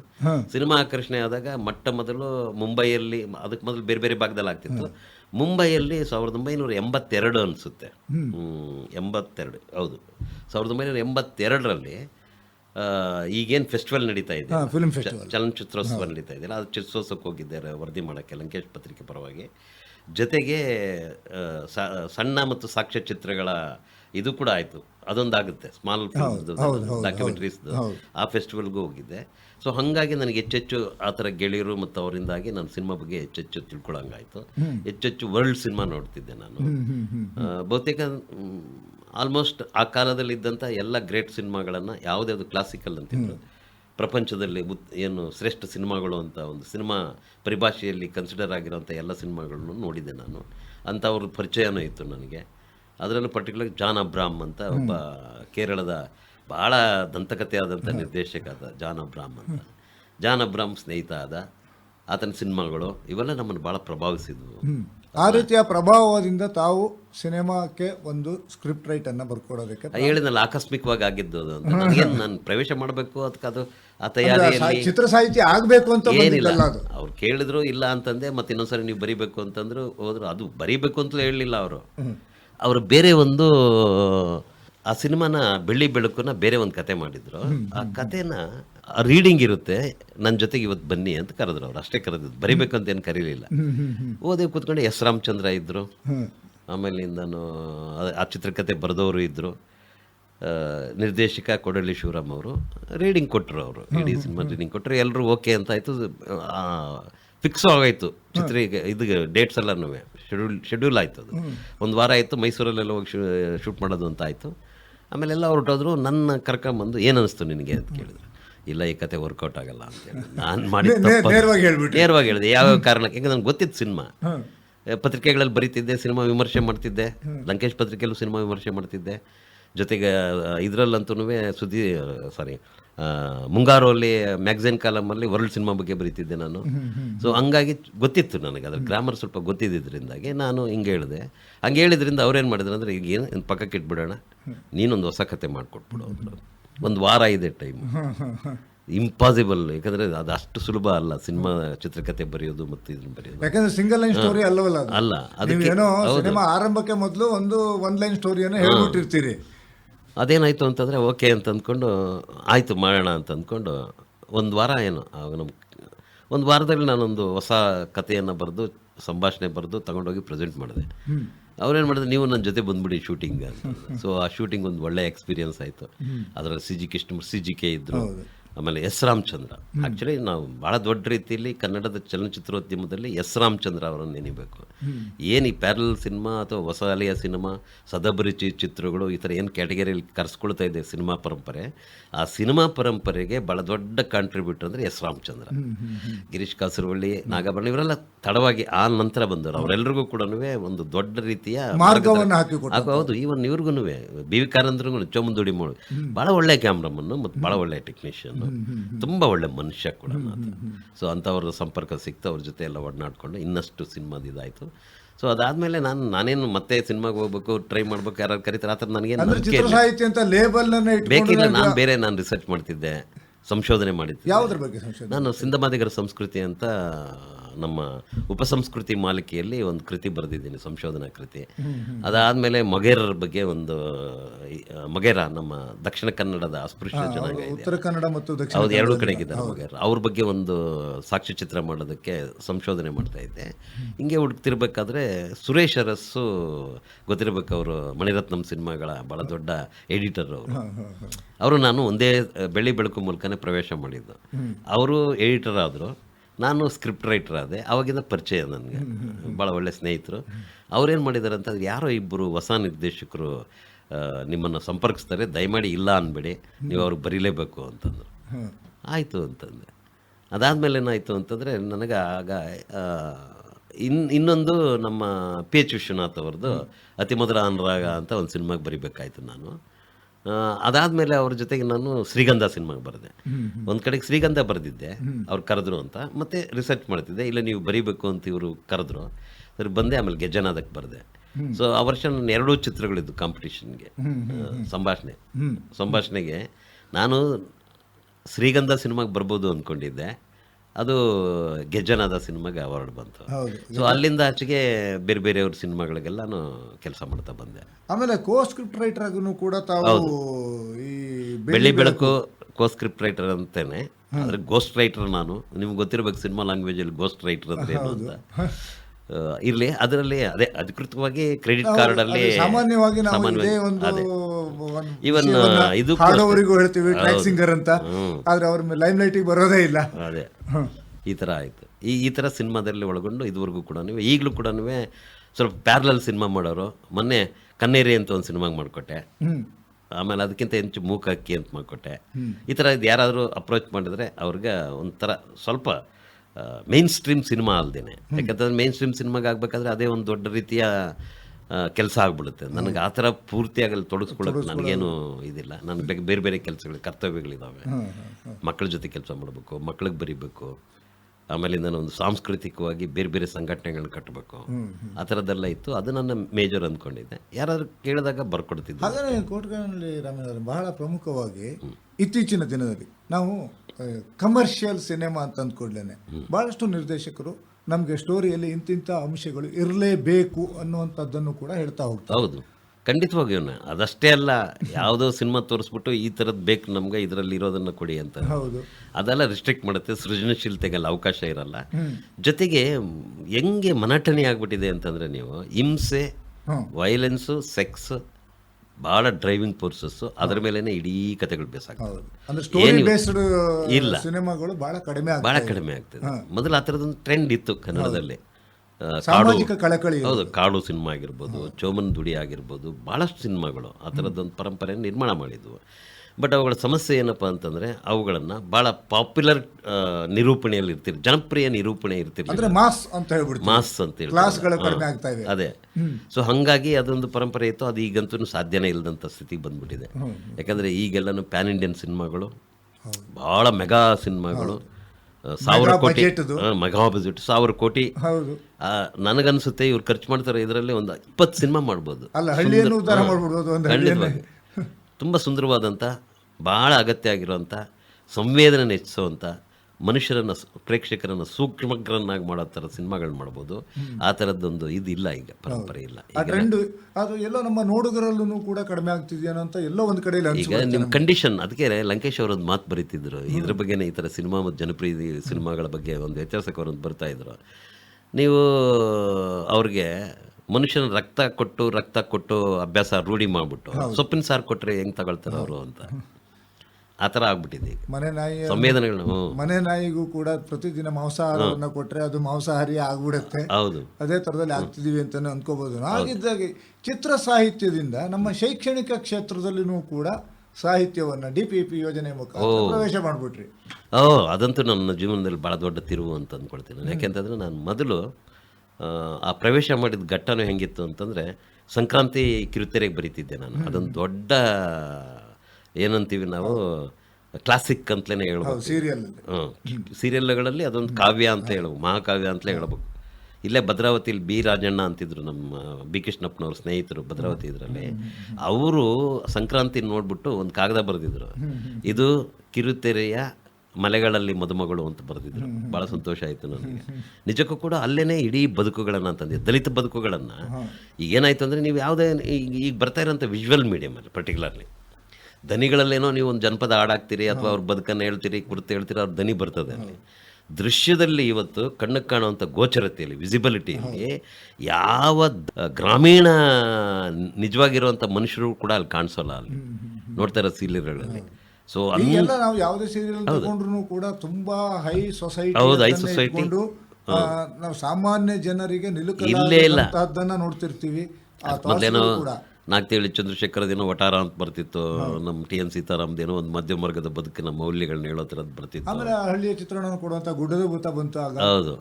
ಸಿನಿಮಾ ಆಕರ್ಷಣೆ ಆದಾಗ ಮೊಟ್ಟ ಮೊದಲು ಮುಂಬೈಯಲ್ಲಿ ಅದಕ್ಕೆ ಮೊದಲು ಬೇರೆ ಬೇರೆ ಭಾಗದಲ್ಲಿ ಆಗ್ತಿತ್ತು. ಮುಂಬೈಯಲ್ಲಿ ಸಾವಿರದ ಒಂಬೈನೂರ ಎಂಬತ್ತೆರಡು ಅನಿಸುತ್ತೆ. ಎಂಬತ್ತೆರಡು ಹೌದು. ಸಾವಿರದ ಒಂಬೈನೂರ ಎಂಬತ್ತೆರಡರಲ್ಲಿ ಈಗೇನು ಫೆಸ್ಟಿವಲ್ ನಡೀತಾ ಇದೆ. ಚಲನಚಿತ್ರೋತ್ಸವ ನಡೀತಾ ಇದೆಯಲ್ಲ ಅದು ಚಿತ್ರೋತ್ಸವಕ್ಕೆ ಹೋಗಿದ್ದಾರೆ ವರದಿ ಮಾಡೋಕ್ಕೆ ಲಂಕೇಶ್ ಪತ್ರಿಕೆ ಪರವಾಗಿ. ಜೊತೆಗೆ ಸಣ್ಣ ಮತ್ತು ಸಾಕ್ಷ್ಯ ಚಿತ್ರಗಳ ಇದು ಕೂಡ ಆಯಿತು. ಅದೊಂದಾಗುತ್ತೆ. ಸ್ಮಾಲ್ ಡಾಕ್ಯುಮೆಂಟ್ರೀಸ್ ಆ ಫೆಸ್ಟಿವಲ್ಗೂ ಹೋಗಿದ್ದೆ. ಸೊ ಹಾಗಾಗಿ ನನಗೆ ಹೆಚ್ಚೆಚ್ಚು ಆ ಥರ ಗೆಳೆಯರು ಮತ್ತು ಅವರಿಂದಾಗಿ ನಾನು ಸಿನಿಮಾ ಬಗ್ಗೆ ಹೆಚ್ಚೆಚ್ಚು ತಿಳ್ಕೊಳಂಗಾಯಿತು. ಹೆಚ್ಚೆಚ್ಚು ವರ್ಲ್ಡ್ ಸಿನಿಮಾ ನೋಡ್ತಿದ್ದೆ ನಾನು. ಬಹುತೇಕ ಆಲ್ಮೋಸ್ಟ್ ಆ ಕಾಲದಲ್ಲಿ ಇದ್ದಂಥ ಎಲ್ಲ ಗ್ರೇಟ್ ಸಿನಿಮಾಗಳನ್ನು ಯಾವುದ್ಯಾವುದು ಕ್ಲಾಸಿಕಲ್ ಅಂತಿದ್ರು ಪ್ರಪಂಚದಲ್ಲಿ ಏನು ಶ್ರೇಷ್ಠ ಸಿನಿಮಾಗಳು ಅಂತ ಒಂದು ಸಿನಿಮಾ ಪರಿಭಾಷೆಯಲ್ಲಿ ಕನ್ಸಿಡರ್ ಆಗಿರೋಂಥ ಎಲ್ಲ ಸಿನಿಮಾಗಳನ್ನು ನೋಡಿದ್ದೆ ನಾನು. ಅಂಥವ್ರ ಪರಿಚಯನೂ ಇತ್ತು ನನಗೆ. ಅದರಲ್ಲೂ ಪರ್ಟಿಕ್ಯುಲರ್ ಜಾನ್ ಅಬ್ರಾಮ್ ಅಂತ ಒಬ್ಬ ಕೇರಳದ ಭಾಳ ದಂತಕಥೆಯಾದಂಥ ನಿರ್ದೇಶಕ ಆದ ಜಾನ್ ಅಬ್ರಾಮ್ ಅಂತ. ಜಾನ್ ಅಬ್ರಾಮ್ ಸ್ನೇಹಿತ ಆದ ಆತನ ಸಿನಿಮಾಗಳು ಇವೆಲ್ಲ ನಮ್ಮನ್ನು ಭಾಳ ಪ್ರಭಾವಿಸಿದ್ವು. ಆ ರೀತಿಯ ಪ್ರಭಾವದಿಂದ ತಾವು ಸಿನಿಮಾಕ್ಕೆ ಒಂದು ಸ್ಕ್ರಿಪ್ಟ್ ರೈಟ್ ಅನ್ನ ಬರ್ಕೊಡೋದಕ್ಕೆ ಹೇಳಿದಲ್ಲ ಹೇಳಿದ್ನಲ್ಲ ಆಕಸ್ಮಿಕವಾಗಿ ಆಗಿದ್ದು ಅದು ಅಂತ. ನನಗೇನು ನಾನು ಪ್ರವೇಶ ಮಾಡಬೇಕು ಅದಕ್ಕೆ ಅದು ಆ ತಯಾರಿಯಲ್ಲಿ ಚಿತ್ರ ಸಾಹಿತ್ಯ ಆಗಬೇಕು ಅಂತ ಏನಿಲ್ಲ. ಅವ್ರು ಕೇಳಿದ್ರು ಇಲ್ಲ ಅಂತಂದೆ ಮತ್ತೆ ಇನ್ನೊಂದ್ಸರಿ ನೀವು ಬರಿಬೇಕು ಅಂತಂದ್ರು ಹೋದ್ರು. ಅದು ಬರಿಬೇಕು ಅಂತಲೂ ಹೇಳಲಿಲ್ಲ ಅವರು. ಅವರು ಬೇರೆ ಒಂದು ಆ ಸಿನಿಮಾನ ಬೆಳ್ಳಿ ಬೆಳಕನ್ನ ಬೇರೆ ಒಂದು ಕತೆ ಮಾಡಿದ್ರು. ಆ ಕತೆನ ರೀಡಿಂಗ್ ಇರುತ್ತೆ ನನ್ನ ಜೊತೆಗೆ ಇವತ್ತು ಬನ್ನಿ ಅಂತ ಕರೆದ್ರು ಅವ್ರು. ಅಷ್ಟೇ ಕರೆದಿದ್ದು. ಬರಿಬೇಕು ಅಂತ ಏನು ಕರೀಲಿಲ್ಲ. ಓದೇ ಕೂತ್ಕೊಂಡು ಎಸ್ ರಾಮಚಂದ್ರ ಇದ್ರು. ಆಮೇಲೆ ನಾನು ಆ ಚಿತ್ರಕತೆ ಬರೆದವರು ಇದ್ರು. ನಿರ್ದೇಶಕ ಕೊಡಳ್ಳಿ ಶಿವರಾಮ್ ಅವರು. ರೀಡಿಂಗ್ ಕೊಟ್ಟರು ಅವರು. ಇಡೀ ಸಿನಿಮಾ ರೀಡಿಂಗ್ ಕೊಟ್ಟರು ಎಲ್ಲರೂ ಓಕೆ ಅಂತ ಆಯಿತು. ಫಿಕ್ಸ್ ಆಗೋಯ್ತು ಚಿತ್ರ ಇದು ಡೇಟ್ಸ್ ಎಲ್ಲನೂ ಶೆಡ್ಯೂಲ್ ಶೆಡ್ಯೂಲ್ ಆಯಿತು ಅದು ಒಂದು ವಾರ ಆಯಿತು ಮೈಸೂರಲ್ಲೆಲ್ಲ ಹೋಗಿ ಶೂಟ್ ಮಾಡೋದು ಅಂತ ಆಯಿತು. ಆಮೇಲೆ ಎಲ್ಲ ಹೊರಟೋದ್ರು ನನ್ನ ಕರ್ಕೊಂಬಂದು ಏನು ಅನಿಸ್ತು ನಿನಗೆ ಅಂತ ಕೇಳಿದ್ರು. ಇಲ್ಲ ಈ ಕತೆ ವರ್ಕೌಟ್ ಆಗಲ್ಲ ಅಂತೇಳಿ ನಾನು ಮಾಡಿ. ನೇರವಾಗಿ ಹೇಳಿದೆ. ಯಾವ ಕಾರಣಕ್ಕೆ? ಹೆಂಗೆ ನನಗೆ ಗೊತ್ತಿತ್ತು ಸಿನಿಮಾ. ಪತ್ರಿಕೆಗಳಲ್ಲಿ ಬರೀತಿದ್ದೆ ಸಿನಿಮಾ ವಿಮರ್ಶೆ ಮಾಡ್ತಿದ್ದೆ. ಲಂಕೇಶ್ ಪತ್ರಿಕೆಯಲ್ಲೂ ಸಿನಿಮಾ ವಿಮರ್ಶೆ ಮಾಡ್ತಿದ್ದೆ. ಜೊತೆಗೆ ಇದರಲ್ಲಂತೂ ಸುದ್ದಿ ಸಾರಿ ಮುಂಗಾರಲ್ಲಿ ಮ್ಯಾಗಝೈನ್ ಕಾಲಮಲ್ಲಿ ವರ್ಲ್ಡ್ ಸಿನಿಮಾ ಬಗ್ಗೆ ಬರೀತಿದ್ದೆ ನಾನು. ಸೊ ಹಂಗಾಗಿ ಗೊತ್ತಿತ್ತು ನನಗೆ ಅದ್ರ ಗ್ರಾಮರ್ ಸ್ವಲ್ಪ ಗೊತ್ತಿದ್ದರಿಂದಾಗಿ ನಾನು ಹಿಂಗೆ ಹೇಳಿದೆ. ಹಂಗೆ ಹೇಳಿದ್ರಿಂದ ಅವ್ರೇನು ಮಾಡಿದ್ರು ಅಂದರೆ ಈಗ ಏನು ಪಕ್ಕಕ್ಕೆ ಇಟ್ಬಿಡೋಣ ನೀನೊಂದು ಹೊಸ ಕತೆ ಮಾಡಿಕೊಟ್ಬಿಡು ಒಂದು ವಾರ ಇದೆ ಟೈಮ್ ಇಂಪಾಸಿಬಲ್ ಯಾಕಂದರೆ ಅದು ಅಷ್ಟು ಸುಲಭ ಅಲ್ಲ ಸಿನಿಮಾ ಚಿತ್ರಕಥೆ ಬರೆಯೋದು ಮತ್ತು ಇದನ್ನ ಬರೆಯೋದು. ಯಾಕಂದ್ರೆ ಸಿಂಗಲ್ ಲೈನ್ ಸ್ಟೋರಿ ಅಲ್ಲವಲ್ಲ ಅಲ್ಲ ಅದಕ್ಕೆ ಆರಂಭಕ್ಕೆ ಮೊದಲು ಒಂದು ಒನ್ ಲೈನ್ ಸ್ಟೋರಿಯನ್ನು ಹೇಳ್ಬಿಟ್ಟಿರ್ತೀರಿ. ಅದೇನಾಯಿತು ಅಂತಂದರೆ ಓಕೆ ಅಂತ ಅಂದ್ಕೊಂಡು ಆಯಿತು ಮಾಡೋಣ ಅಂತ ಅಂದ್ಕೊಂಡು ಒಂದು ವಾರ ಏನು ಆವಾಗ ನಮ್ಮ ಒಂದು ವಾರದಲ್ಲಿ ನಾನೊಂದು ಹೊಸ ಕಥೆಯನ್ನು ಬರೆದು ಸಂಭಾಷಣೆ ಬರೆದು ತಗೊಂಡೋಗಿ ಪ್ರೆಸೆಂಟ್ ಮಾಡಿದೆ. ಅವ್ರೇನು ಮಾಡಿದ್ರು ನೀವು ನನ್ನ ಜೊತೆ ಬಂದ್ಬಿಡಿ ಶೂಟಿಂಗ್ ಅಂತ. ಸೊ ಆ ಶೂಟಿಂಗ್ ಒಂದು ಒಳ್ಳೆ ಎಕ್ಸ್ಪೀರಿಯನ್ಸ್ ಆಯಿತು. ಅದರಲ್ಲಿ C G Krishna C G K ಇದ್ದರು ಆಮೇಲೆ ಎಸ್ ರಾಮಚಂದ್ರ. ಆ್ಯಕ್ಚುಲಿ ನಾವು ಭಾಳ ದೊಡ್ಡ ರೀತಿಯಲ್ಲಿ ಕನ್ನಡದ ಚಲನಚಿತ್ರೋದ್ಯಮದಲ್ಲಿ ಎಸ್ ರಾಮಚಂದ್ರ ಅವರನ್ನು ನೆನಿಬೇಕು. ಏನು ಈ ಪ್ಯಾರಲ್ ಸಿನಿಮಾ ಅಥವಾ ಹೊಸ ಅಲೆಯ ಸಿನಿಮಾ ಸದಭಿರುಚಿ ಚಿತ್ರಗಳು ಈ ಥರ ಏನು ಕ್ಯಾಟಗರಿಯಲ್ಲಿ ಕರೆಸ್ಕೊಳ್ತಾ ಇದೆ ಸಿನಿಮಾ ಪರಂಪರೆ ಆ ಸಿನಿಮಾ ಪರಂಪರೆಗೆ ಭಾಳ ದೊಡ್ಡ ಕಾಂಟ್ರಿಬ್ಯೂಟರ್ ಅಂದರೆ ಎಸ್ ರಾಮಚಂದ್ರ. ಗಿರೀಶ್ ಕಾಸರವಳ್ಳಿ ನಾಗಭರಣ ಇವರೆಲ್ಲ ತಡವಾಗಿ ಆ ನಂತರ ಬಂದರು ಅವರೆಲ್ಲರಿಗೂ ಕೂಡ ಒಂದು ದೊಡ್ಡ ರೀತಿಯ ಮಾರ್ಗವನ್ನು ಹೌದು ಈವನ್ ಇವ್ರಿಗೂ ಬಿ ವಿ ಕಾರಂದ್ರಿಗೂ ಚೋಮಂದುಡಿ ಮೋಳು. ಭಾಳ ಒಳ್ಳೆ ಕ್ಯಾಮ್ರಾಮನ್ನು ಮತ್ತು ಭಾಳ ಒಳ್ಳೆ ಟೆಕ್ನಿಷಿಯನ್ ತುಂಬ ಒಳ್ಳೆ ಮನುಷ್ಯ ಕೂಡ ಸೊ ಅಂಥವ್ರ ಸಂಪರ್ಕ ಸಿಕ್ತು ಅವ್ರ ಜೊತೆ ಎಲ್ಲ ಒಡನಾಡ್ಕೊಂಡು ಇನ್ನಷ್ಟು ಸಿನಿಮಾದ ಇದಾಯಿತು. ಸೊ ಅದಾದಮೇಲೆ ನಾನು ನಾನೇನು ಮತ್ತೆ ಸಿನಿಮಾಗೆ ಹೋಗ್ಬೇಕು ಟ್ರೈ ಮಾಡ್ಬೇಕು ಯಾರು ಕರೀತಾರೆ ಆ ಥರ ನನಗೆ ಬೇಕಿಲ್ಲ ನಾನು ಬೇರೆ ನಾನು ರಿಸರ್ಚ್ ಮಾಡ್ತಿದ್ದೆ ಸಂಶೋಧನೆ ಮಾಡಿದ್ದೆ. ನಾನು ಸಿಂಧಮಾದಿಗರ ಸಂಸ್ಕೃತಿ ಅಂತ ನಮ್ಮ ಉಪಸಂಸ್ಕೃತಿ ಮಾಲಿಕೆಯಲ್ಲಿ ಒಂದು ಕೃತಿ ಬರೆದಿದ್ದೀನಿ ಸಂಶೋಧನಾ ಕೃತಿ. ಅದಾದಮೇಲೆ ಮೊಗೇರರ ಬಗ್ಗೆ ಒಂದು ಮಗೇರ ನಮ್ಮ ದಕ್ಷಿಣ ಕನ್ನಡದ ಅಸ್ಪೃಶ್ಯ ಜನಾಂಗ ಉತ್ತರ ಕನ್ನಡ ಮತ್ತು ದಕ್ಷಿಣ ಹೌದು ಎರಡು ಕಡೆಗಿದ್ದಾರೆ ಮೊಗೇರ ಅವ್ರ ಬಗ್ಗೆ ಒಂದು ಸಾಕ್ಷ್ಯಚಿತ್ರ ಮಾಡೋದಕ್ಕೆ ಸಂಶೋಧನೆ ಮಾಡ್ತಾ ಇದ್ದೆ. ಹಿಂಗೆ ಹುಡುಕ್ತಿರ್ಬೇಕಾದ್ರೆ ಸುರೇಶ್ ಅರಸ್ಸು ಗೊತ್ತಿರ್ಬೇಕು ಅವರು ಮಣಿರತ್ನಂ ಸಿನಿಮಾಗಳ ಭಾಳ ದೊಡ್ಡ ಎಡಿಟರ್ ಅವರು. ಅವರು ನಾನು ಒಂದೇ ಬೆಳ್ಳಿ ಬೆಳಕು ಮೂಲಕನೇ ಪ್ರವೇಶ ಮಾಡಿದ್ದು. ಅವರು ಎಡಿಟರ್ ಆದರು. ನಾನು ಸ್ಕ್ರಿಪ್ಟ್ ರೈಟರ್ ಆದೆ, ಅವಾಗಿಂದ ಪರಿಚಯ ನನಗೆ. ಭಾಳ ಒಳ್ಳೆ ಸ್ನೇಹಿತರು. ಅವ್ರೇನು ಮಾಡಿದ್ದಾರೆ ಅಂತಂದ್ರೆ ಯಾರೋ ಇಬ್ಬರು ಹೊಸ ನಿರ್ದೇಶಕರು ನಿಮ್ಮನ್ನು ಸಂಪರ್ಕಿಸ್ತಾರೆ, ದಯಮಾಡಿ ಇಲ್ಲ ಅನ್ಬೇಡಿ, ನೀವು ಅವ್ರಿಗೆ ಬರೀಲೇಬೇಕು ಅಂತಂದರು. ಆಯಿತು ಅಂತಂದೆ. ಅದಾದಮೇಲೆ ಏನಾಯಿತು ಅಂತಂದರೆ, ನನಗೆ ಆಗ ಇನ್, ಇನ್ನೊಂದು ನಮ್ಮ ಪಿ ಎಚ್ ವಿಶ್ವನಾಥ್ ಅವ್ರದ್ದು ಅತಿಮಧುರ ಅನುರಾಗ ಅಂತ ಒಂದು ಸಿನಿಮಾಗೆ ಬರಿಬೇಕಾಯ್ತು ನಾನು. ಅದಾದಮೇಲೆ ಅವ್ರ ಜೊತೆಗೆ ನಾನು ಶ್ರೀಗಂಧ ಸಿನಿಮಾಗೆ ಬರೆದೆ. ಒಂದು ಕಡೆಗೆ ಶ್ರೀಗಂಧ ಬರೆದಿದ್ದೆ ಅವ್ರು ಕರೆದ್ರು ಅಂತ. ಮತ್ತೆ ರಿಸರ್ಚ್ ಮಾಡ್ತಿದ್ದೆ ಇಲ್ಲ ನೀವು ಬರೀಬೇಕು ಅಂತ ಇವರು ಕರೆದ್ರು. ಸರಿ ಬಂದೆ ಆಮೇಲೆ ಗೆಜ್ಜನಾದಕ್ಕೆ ಬರೆದೆ. ಸೊ ಆ ವರ್ಷ ನನ್ನ ಎರಡೂ ಚಿತ್ರಗಳಿದ್ದು ಕಾಂಪಿಟಿಷನ್ಗೆ ಸಂಭಾಷಣೆ. ಸಂಭಾಷಣೆಗೆ ನಾನು ಶ್ರೀಗಂಧ ಸಿನಿಮಾಗೆ ಬರ್ಬೋದು ಅಂದ್ಕೊಂಡಿದ್ದೆ ಅದು ಗೆಜ್ಜನಾದ ಸಿನಿಮಾಗೆ ಅವಾರ್ಡ್ ಬಂತು. ಸೊ ಅಲ್ಲಿಂದ ಆಚೆಗೆ ಬೇರೆ ಬೇರೆಯವ್ರ ಸಿನಿಮಾಗಳಿಗೆಲ್ಲಾನು ಕೆಲಸ ಮಾಡ್ತಾ ಬಂದೆ. ಆಮೇಲೆ ಕೋ ಸ್ಕ್ರಿಪ್ಟ್ ರೈಟರ್ ಆಗೂ ಕೂಡ ತಾವು ಈ ಬೆಳ್ಳಿ ಬೆಳಕು ಕೋ ಸ್ಕ್ರಿಪ್ಟ್ ರೈಟರ್ ಅಂತೇನೆ. ಆದರೆ ಗೋಸ್ಟ್ ರೈಟರ್ ನಾನು. ನಿಮ್ಗೆ ಗೊತ್ತಿರಬೇಕು ಸಿನಿಮಾ ಲ್ಯಾಂಗ್ವೇಜಲ್ಲಿ ಗೋಸ್ಟ್ ರೈಟರ್ ಅಂದ್ರೆ ಏನು ಅಂತ. ಇರಲಿ. ಅದರಲ್ಲಿ ಅದೇ ಅಧಿಕೃತವಾಗಿ ಕ್ರೆಡಿಟ್ ಕಾರ್ಡ್ ಅಲ್ಲಿ ಸಾಮಾನ್ಯವಾಗಿ ವಿಷಯವನ್ನ ಇದು ಹಾಡೋವರಿಗೂ ಹೇಳ್ತೀವಿ ಟ್ರ್ಯಾಕ್ ಸಿಂಗರ್ ಅಂತ. ಆದ್ರೆ ಅವ್ರ ಲೈಮ್ ಲೈಟಿಗೆ ಬರೋದೇ ಇಲ್ಲ. ಅದೇ. ಈ ಥರ ಆಯಿತು. ಈ ಈ ಥರ ಸಿನಿಮಾದಲ್ಲಿ ಒಳಗೊಂಡು ಇದುವರೆಗೂ ಕೂಡ ಈಗಲೂ ಕೂಡ ಸ್ವಲ್ಪ ಪ್ಯಾರಲಲ್ ಸಿನಿಮಾ ಮಾಡೋರು. ಮೊನ್ನೆ ಕನ್ನೇರಿ ಅಂತ ಒಂದು ಸಿನಿಮಾಗೆ ಮಾಡಿಕೊಟ್ಟೆ. ಆಮೇಲೆ ಅದಕ್ಕಿಂತ ಹೆಚ್ಚು ಮೂಕಕ್ಕಿ ಅಂತ ಮಾಡಿಕೊಟ್ಟೆ. ಈ ಥರ ಇದು ಯಾರಾದರೂ ಅಪ್ರೋಚ್ ಮಾಡಿದ್ರೆ ಅವ್ರಿಗೆ ಒಂಥರ ಸ್ವಲ್ಪ ಮೇನ್ ಸ್ಟ್ರೀಮ್ ಸಿನಿಮಾ ಅಲ್ದೇನೆ. ಯಾಕಂತಂದ್ರೆ ಮೇನ್ ಸ್ಟ್ರೀಮ್ ಸಿನಿಮಾಗೆ ಆಗಬೇಕಾದ್ರೆ ಅದೇ ಒಂದು ದೊಡ್ಡ ರೀತಿಯ ಕೆಲಸ ಆಗ್ಬಿಡುತ್ತೆ. ನನಗೆ ಆ ಥರ ಪೂರ್ತಿಯಾಗಿ ಅಲ್ಲಿ ತೊಡಗಿಸ್ಕೊಳ್ಳೋಕೆ ನನಗೇನು ಇದಿಲ್ಲ. ನನಗೆ ಬೇರೆ ಬೇರೆ ಬೇರೆ ಕೆಲಸಗಳು ಕರ್ತವ್ಯಗಳಿದ್ದಾವೆ ಮಕ್ಕಳ ಜೊತೆ ಕೆಲಸ ಮಾಡಬೇಕು ಮಕ್ಕಳಿಗೆ ಆಮೇಲೆ ನಾನು ಒಂದು ಸಾಂಸ್ಕೃತಿಕವಾಗಿ ಬೇರೆ ಬೇರೆ ಸಂಘಟನೆಗಳನ್ನ ಕಟ್ಟಬೇಕು ಆ ಥರದ್ದೆಲ್ಲ ಇತ್ತು. ಅದು ನನ್ನ ಮೇಜರ್ ಅಂದ್ಕೊಂಡಿದ್ದೆ. ಯಾರಾದರೂ ಕೇಳಿದಾಗ ಬರ್ಕೊಡ್ತಿದ್ದೆ ಹಾಗಾದ್ರೆ ಕೋಟಗಾನಲ್ಲಿ ರಾಮನಗರ ಬಹಳ ಪ್ರಮುಖವಾಗಿ ಇತ್ತೀಚಿನ ದಿನದಲ್ಲಿ ನಾವು ಕಮರ್ಷಿಯಲ್ ಸಿನಿಮಾ ಅಂತ ಅಂದ್ಕೊಡ್ಲೇನೆ ಬಹಳಷ್ಟು ನಿರ್ದೇಶಕರು ನಮಗೆ ಸ್ಟೋರಿಯಲ್ಲಿ ಇಂತಿಂಥ ಅಂಶಗಳು ಇರಲೇಬೇಕು ಅನ್ನುವಂಥದ್ದನ್ನು ಕೂಡ ಹೇಳ್ತಾ ಹೋಗ್ತಾ ಹೌದು. ಖಂಡಿತವಾಗಿಯೂ ಅದಷ್ಟೇ ಅಲ್ಲ ಯಾವುದೋ ಸಿನಿಮಾ ತೋರಿಸ್ಬಿಟ್ಟು ಈ ಥರದ್ದು ಬೇಕು ನಮ್ಗೆ ಇದರಲ್ಲಿ ಇರೋದನ್ನು ಕೊಡಿ ಅಂತ. ಹೌದು. ಅದೆಲ್ಲ ರಿಸ್ಟ್ರಿಕ್ಟ್ ಮಾಡುತ್ತೆ ಸೃಜನಶೀಲತೆಗೆಲ್ಲ ಅವಕಾಶ ಇರಲ್ಲ. ಜೊತೆಗೆ ಹೆಂಗೆ ಮನಟಣಿ ಆಗ್ಬಿಟ್ಟಿದೆ ಅಂತಂದರೆ ನೀವು ಹಿಂಸೆ. ವೈಲೆನ್ಸು ಸೆಕ್ಸ್ ಭಾಳ ಡ್ರೈವಿಂಗ್ ಫೋರ್ಸಸ್ಸು ಅದರ ಮೇಲೇ ಇಡೀ ಸ್ಟೋರಿ ಏನು- ಇಲ್ಲ. ಸಿನಿಮಾಗಳು ಬಹಳ ಕಡಿಮೆ ಭಾಳ ಕಡಿಮೆ ಆಗ್ತದೆ. ಮೊದಲು ಆ ಥರದೊಂದು ಟ್ರೆಂಡ್ ಇತ್ತು ಕನ್ನಡದಲ್ಲಿ. ಕಾಡು ಕಳಕಳಿ ಹೌದು ಕಾಡು ಸಿನಿಮಾ ಆಗಿರ್ಬೋದು ಚೋಮನ್ ದುಡಿ ಆಗಿರ್ಬೋದು ಭಾಳಷ್ಟು ಸಿನಿಮಾಗಳು ಆ ಥರದ್ದೊಂದು ಪರಂಪರೆಯನ್ನು ನಿರ್ಮಾಣ ಮಾಡಿದ್ವು. ಬಟ್ ಅವುಗಳ ಸಮಸ್ಯೆ ಏನಪ್ಪ ಅಂತಂದರೆ ಅವುಗಳನ್ನು ಭಾಳ ಪಾಪ್ಯುಲರ್ ನಿರೂಪಣೆಯಲ್ಲಿ ಇರ್ತೀರಿ ಜನಪ್ರಿಯ ನಿರೂಪಣೆ ಇರ್ತೀರಿ ಮಾಸ್ ಅಂತ ಹೇಳ್ಬಿಟ್ಟು ಮಾಸ್ ಅಂತ ಹೇಳಿ ಅದೇ. ಸೊ ಹಾಗಾಗಿ ಅದೊಂದು ಪರಂಪರೆ ಇತ್ತು ಅದು ಈಗಂತೂ ಸಾಧ್ಯನೇ ಇಲ್ಲದಂಥ ಸ್ಥಿತಿಗೆ ಬಂದ್ಬಿಟ್ಟಿದೆ. ಯಾಕಂದರೆ ಈಗೆಲ್ಲನೂ ಪ್ಯಾನ್ ಇಂಡಿಯನ್ ಸಿನಿಮಾಗಳು ಭಾಳ ಮೆಗಾ ಸಿನಿಮಾಗಳು ಸಾವಿರ ಕೋಟಿ ಮೆಗಾ ಬಜೆಟ್ ಸಾವಿರ ಕೋಟಿ. ನನಗನ್ಸುತ್ತೆ ಇವ್ರು ಖರ್ಚು ಮಾಡ್ತಾರೆ ಇದರಲ್ಲಿ ಒಂದು ಇಪ್ಪತ್ತು ಸಿನಿಮಾ ಮಾಡ್ಬೋದು. ಖಂಡಿತವಾಗಿ. ತುಂಬ ಸುಂದರವಾದಂಥ ಭಾಳ ಅಗತ್ಯ ಆಗಿರುವಂಥ ಸಂವೇದನೆ ಹೆಚ್ಚಿಸುವಂಥ ಮನುಷ್ಯರನ್ನು ಪ್ರೇಕ್ಷಕರನ್ನು ಸೂಕ್ಷ್ಮಗ್ರನ್ನಾಗಿ ಮಾಡೋ ಥರ ಸಿನಿಮಾಗಳು ಮಾಡ್ಬೋದು. ಆ ಥರದ್ದೊಂದು ಇದಿಲ್ಲ ಈಗ ಪರಂಪರೆ ಇಲ್ಲ. ಟ್ರೆಂಡ್ ಅದು ಎಲ್ಲ ನಮ್ಮ ನೋಡುಗರಲ್ಲೂ ಕೂಡ ಕಡಿಮೆ ಆಗ್ತಿದೆಯೋ ಅಂತ ಎಲ್ಲೋ ಒಂದು ಕಡೆಯಲ್ಲಿ ಈಗ ನಿಮ್ಮ ಕಂಡೀಷನ್ ಅದಕ್ಕೆ ಲಂಕೇಶ್ ಅವರೊಂದು ಮಾತು ಬರೀತಿದ್ರು. ಇದ್ರ ಬಗ್ಗೆನೇ ಈ ಥರ ಸಿನಿಮಾ ಮತ್ತು ಜನಪ್ರಿಯ ಸಿನಿಮಾಗಳ ಬಗ್ಗೆ ಒಂದು ವ್ಯತ್ಯಾಸಕ್ಕೆ ಅವರೊಂದು ಬರ್ತಾ ಇದ್ರು. ನೀವು ಅವ್ರಿಗೆ ಮನುಷ್ಯನ ರಕ್ತ ಕೊಟ್ಟು ರಕ್ತ ಕೊಟ್ಟು ಅಭ್ಯಾಸ ರೂಢಿ ಮಾಡಿಬಿಟ್ಟು ಸೊಪ್ಪಿನ ಸಾರು ಕೊಟ್ಟರೆ ಹೆಂಗೆ ತಗೊಳ್ತಾರೆ ಅವರು ಅಂತ? ಆ ಥರ ಆಗ್ಬಿಟ್ಟಿದೆ ಮನೆ ನಾಯಿ ಸಂವೇದನೆಗಳು ಹ್ಞೂ ಮನೆ ನಾಯಿಗೂ ಕೂಡ ಪ್ರತಿದಿನ ಮಾಂಸಾಹಾರವನ್ನು ಕೊಟ್ಟರೆ ಅದು ಮಾಂಸಾಹಾರಿ ಆಗ್ಬಿಡುತ್ತೆ. ಹೌದು. ಅದೇ ತರದಲ್ಲಿ ಆಗ್ತಿದ್ದೀವಿ ಅಂತ ಅಂದ್ಕೋಬೋದು ಹಾಗಿದ್ದಾಗೆ ಚಿತ್ರ ಸಾಹಿತ್ಯದಿಂದ ನಮ್ಮ ಶೈಕ್ಷಣಿಕ ಕ್ಷೇತ್ರದಲ್ಲಿನೂ ಕೂಡ ಸಾಹಿತ್ಯವನ್ನ ಡಿ ಪಿ ಪಿ ಯೋಜನೆ ಮುಖಾಂತರ ಪ್ರವೇಶ ಮಾಡ್ಬಿಟ್ರಿ. ಓ ಅದಂತೂ ನನ್ನ ಜೀವನದಲ್ಲಿ ಭಾಳ ದೊಡ್ಡ ತಿರುವು ಅಂತ ಅಂದ್ಕೊಳ್ತೀನಿ ಯಾಕೆಂತಂದರೆ ನಾನು ಮೊದಲು ಆ ಪ್ರವೇಶ ಮಾಡಿದ ಘಟ್ಟನೂ ಹೆಂಗಿತ್ತು ಅಂತಂದರೆ ಸಂಕ್ರಾಂತಿ ಕಿರುತೆರೆಗೆ ಬರೀತಿದ್ದೆ ನಾನು. ಅದೊಂದು ದೊಡ್ಡ ಏನಂತೀವಿ ನಾವು ಕ್ಲಾಸಿಕ್ ಅಂತಲೇ ಹೇಳ್ಬೋದು. ಸೀರಿಯಲ್ ಹ್ಞೂ ಸೀರಿಯಲ್ಗಳಲ್ಲಿ ಅದೊಂದು ಕಾವ್ಯ ಅಂತ ಹೇಳ್ಬೋದು ಮಹಾಕಾವ್ಯ ಅಂತಲೇ ಹೇಳ್ಬೇಕು ಇಲ್ಲೇ ಭದ್ರಾವತಿಯಲ್ಲಿ ಬಿ ರಾಜಣ್ಣ ಅಂತಿದ್ರು ನಮ್ಮ ಬಿ ಕೃಷ್ಣಪ್ಪನವ್ರ ಸ್ನೇಹಿತರು ಭದ್ರಾವತಿ ಇದರಲ್ಲಿ. ಅವರು ಸಂಕ್ರಾಂತಿ ನೋಡ್ಬಿಟ್ಟು ಒಂದು ಕಾಗದ ಬರೆದಿದ್ರು. ಇದು ಕಿರುತೆರೆಯ ಮಲೆಗಳಲ್ಲಿ ಮದುಮಗಳು ಅಂತ ಬರೆದಿದ್ರು. ಭಾಳ ಸಂತೋಷ ಆಯಿತು ನನಗೆ. ನಿಜಕ್ಕೂ ಕೂಡ ಅಲ್ಲೇ ಇಡೀ ಬದುಕುಗಳನ್ನು ಅಂತಂದೆ ದಲಿತ ಬದುಕುಗಳನ್ನು. ಈಗ ಏನಾಯ್ತು ಅಂದರೆ ನೀವು ಯಾವುದೇ ಈಗ ಈಗ ಬರ್ತಾ ಇರೋಂಥ ವಿಜುವಲ್ ಮೀಡಿಯಮಲ್ಲಿ ಪರ್ಟಿಕ್ಯುಲರ್ಲಿ ದನಿಗಳಲ್ಲೇನೋ ನೀವು ಒಂದು ಜನಪದ ಹಾಡಾಕ್ತೀರಿ ಅಥವಾ ಅವ್ರ ಬದುಕನ್ನು ಹೇಳ್ತೀರಿ ಕುರ್ತು ಹೇಳ್ತೀರಿ ಅವ್ರ ದನಿ ಬರ್ತದೆ ಅಲ್ಲಿ. ದೃಶ್ಯದಲ್ಲಿ ಇವತ್ತು ಕಣ್ಣಕ್ಕೆ ಕಾಣುವಂಥ ಗೋಚರತೆಯಲ್ಲಿ ವಿಸಿಬಿಲಿಟಿಯಲ್ಲಿ ಯಾವ ಗ್ರಾಮೀಣ ನಿಜವಾಗಿರುವಂಥ ಮನುಷ್ಯರು ಕೂಡ ಅಲ್ಲಿ ಕಾಣಿಸೋಲ್ಲ ಅಲ್ಲಿ. ನೋಡ್ತಾ ಇರೋ ಸೀರಿಯಲ್ಗಳಲ್ಲಿ ಸೊ ಅಲ್ಲಿ ನಾವು ಯಾವುದೇ ಸೀರಿಯಲ್ ತಗೊಂಡ್ರು ಕೂಡ ತುಂಬಾ ಹೈ ಸೊಸೈಟಿ ಹೌದು, ಹೈ ಸೊಸೈಟಿ ನಾವು ಸಾಮಾನ್ಯ ಜನರಿಗೆ ಇಲ್ಲೇ ಇಲ್ಲ. ಅದನ್ನ ನೋಡ್ತಿರ್ತೀವಿ ಆ ಚಂದ್ರಶೇಖರ ಏನೋ ವಟಾರ ಅಂತ ಬರ್ತಿತ್ತು. ನಮ್ಮ ಟಿ ಎನ್ ಸೀತಾರಾಮ್ದೇನೋ ಒಂದು ಮಧ್ಯಮ ವರ್ಗದ ಬದುಕಿನ ಮೌಲ್ಯಗಳನ್ನ ಹೇಳೋ ಥರದ್ದು ಬರ್ತಿತ್ತು. ಆಮೇಲೆ ಹಳ್ಳಿಯ ಚಿತ್ರಣ ಕೊಡುವಂತ ಗುಡ್ಡದ ಭೂತ ಬಂತು ಆಗ. ಹೌದು.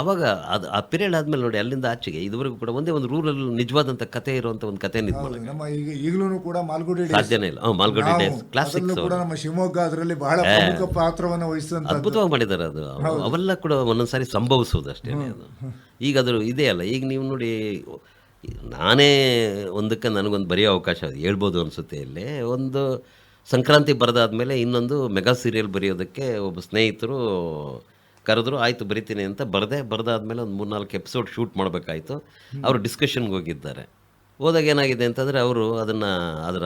ಅವಾಗ ಅದು ಆ ಪೀರಿಯಡ್ ಆದ್ಮೇಲೆ ನೋಡಿ ಅಲ್ಲಿಂದ ಆಚೆಗೆ ಇದುವರೆಗೂ ಕೂಡ ಒಂದೇ ಒಂದು ರೂರಲ್ ನಿಜವಾದಂತ ಕತೆ ಇರುವಂತ ಒಂದು ಕತೆ ನಿಂತು ನಮ್ಮ ಈಗ ಈಗಲೂ ಕೂಡ ಮಾಲ್ಗುಡಿ ಸಾಧ್ಯನೇ ಇಲ್ಲ. ಮಾಲ್ಗುಡಿ ಡೇಸ್ ಕ್ಲಾಸಿಕ್ಸ್ ಕೂಡ ನಮ್ಮ ಶಿವಮೊಗ್ಗ ಅದರಲ್ಲಿ ಬಹಳ ಪ್ರಮುಖ ಪಾತ್ರವನ್ನು ವಹಿಸಿದಂತ ಅದ್ಭುತವಾಗಿ ಮಾಡಿದ್ದಾರೆ ಅದು. ಅವೆಲ್ಲ ಕೂಡ ಒಂದೊಂದ್ಸಾರಿ ಸಂಭವಿಸೋದು ಅಷ್ಟೇ ಅದು. ಈಗ ಅದ್ರ ಇದೆ ಅಲ್ಲ ಈಗ ನೀವು ನೋಡಿ ನಾನೇ ಒಂದಕ್ಕೆ ನನಗೊಂದು ಬರೆಯೋ ಅವಕಾಶ ಅದು ಹೇಳ್ಬೋದು ಅನಿಸುತ್ತೆ ಇಲ್ಲಿ. ಒಂದು ಸಂಕ್ರಾಂತಿ ಬರೆದಾದ್ಮೇಲೆ ಇನ್ನೊಂದು ಮೆಗಾ ಸೀರಿಯಲ್ ಬರೆಯೋದಕ್ಕೆ ಒಬ್ಬ ಸ್ನೇಹಿತರು ಕರೆದ್ರು ಆಯಿತು ಬರಿತೀನಿ ಅಂತ ಬರದೆ. ಬರೆದಾದ್ಮೇಲೆ ಒಂದು ಮೂರ್ನಾಲ್ಕು ಎಪಿಸೋಡ್ ಶೂಟ್ ಮಾಡಬೇಕಾಯ್ತು. ಅವರು ಡಿಸ್ಕಷನ್ಗೆ ಹೋಗಿದ್ದಾರೆ. ಹೋದಾಗ ಏನಾಗಿದೆ ಅಂತಂದರೆ ಅವರು ಅದನ್ನು ಅದರ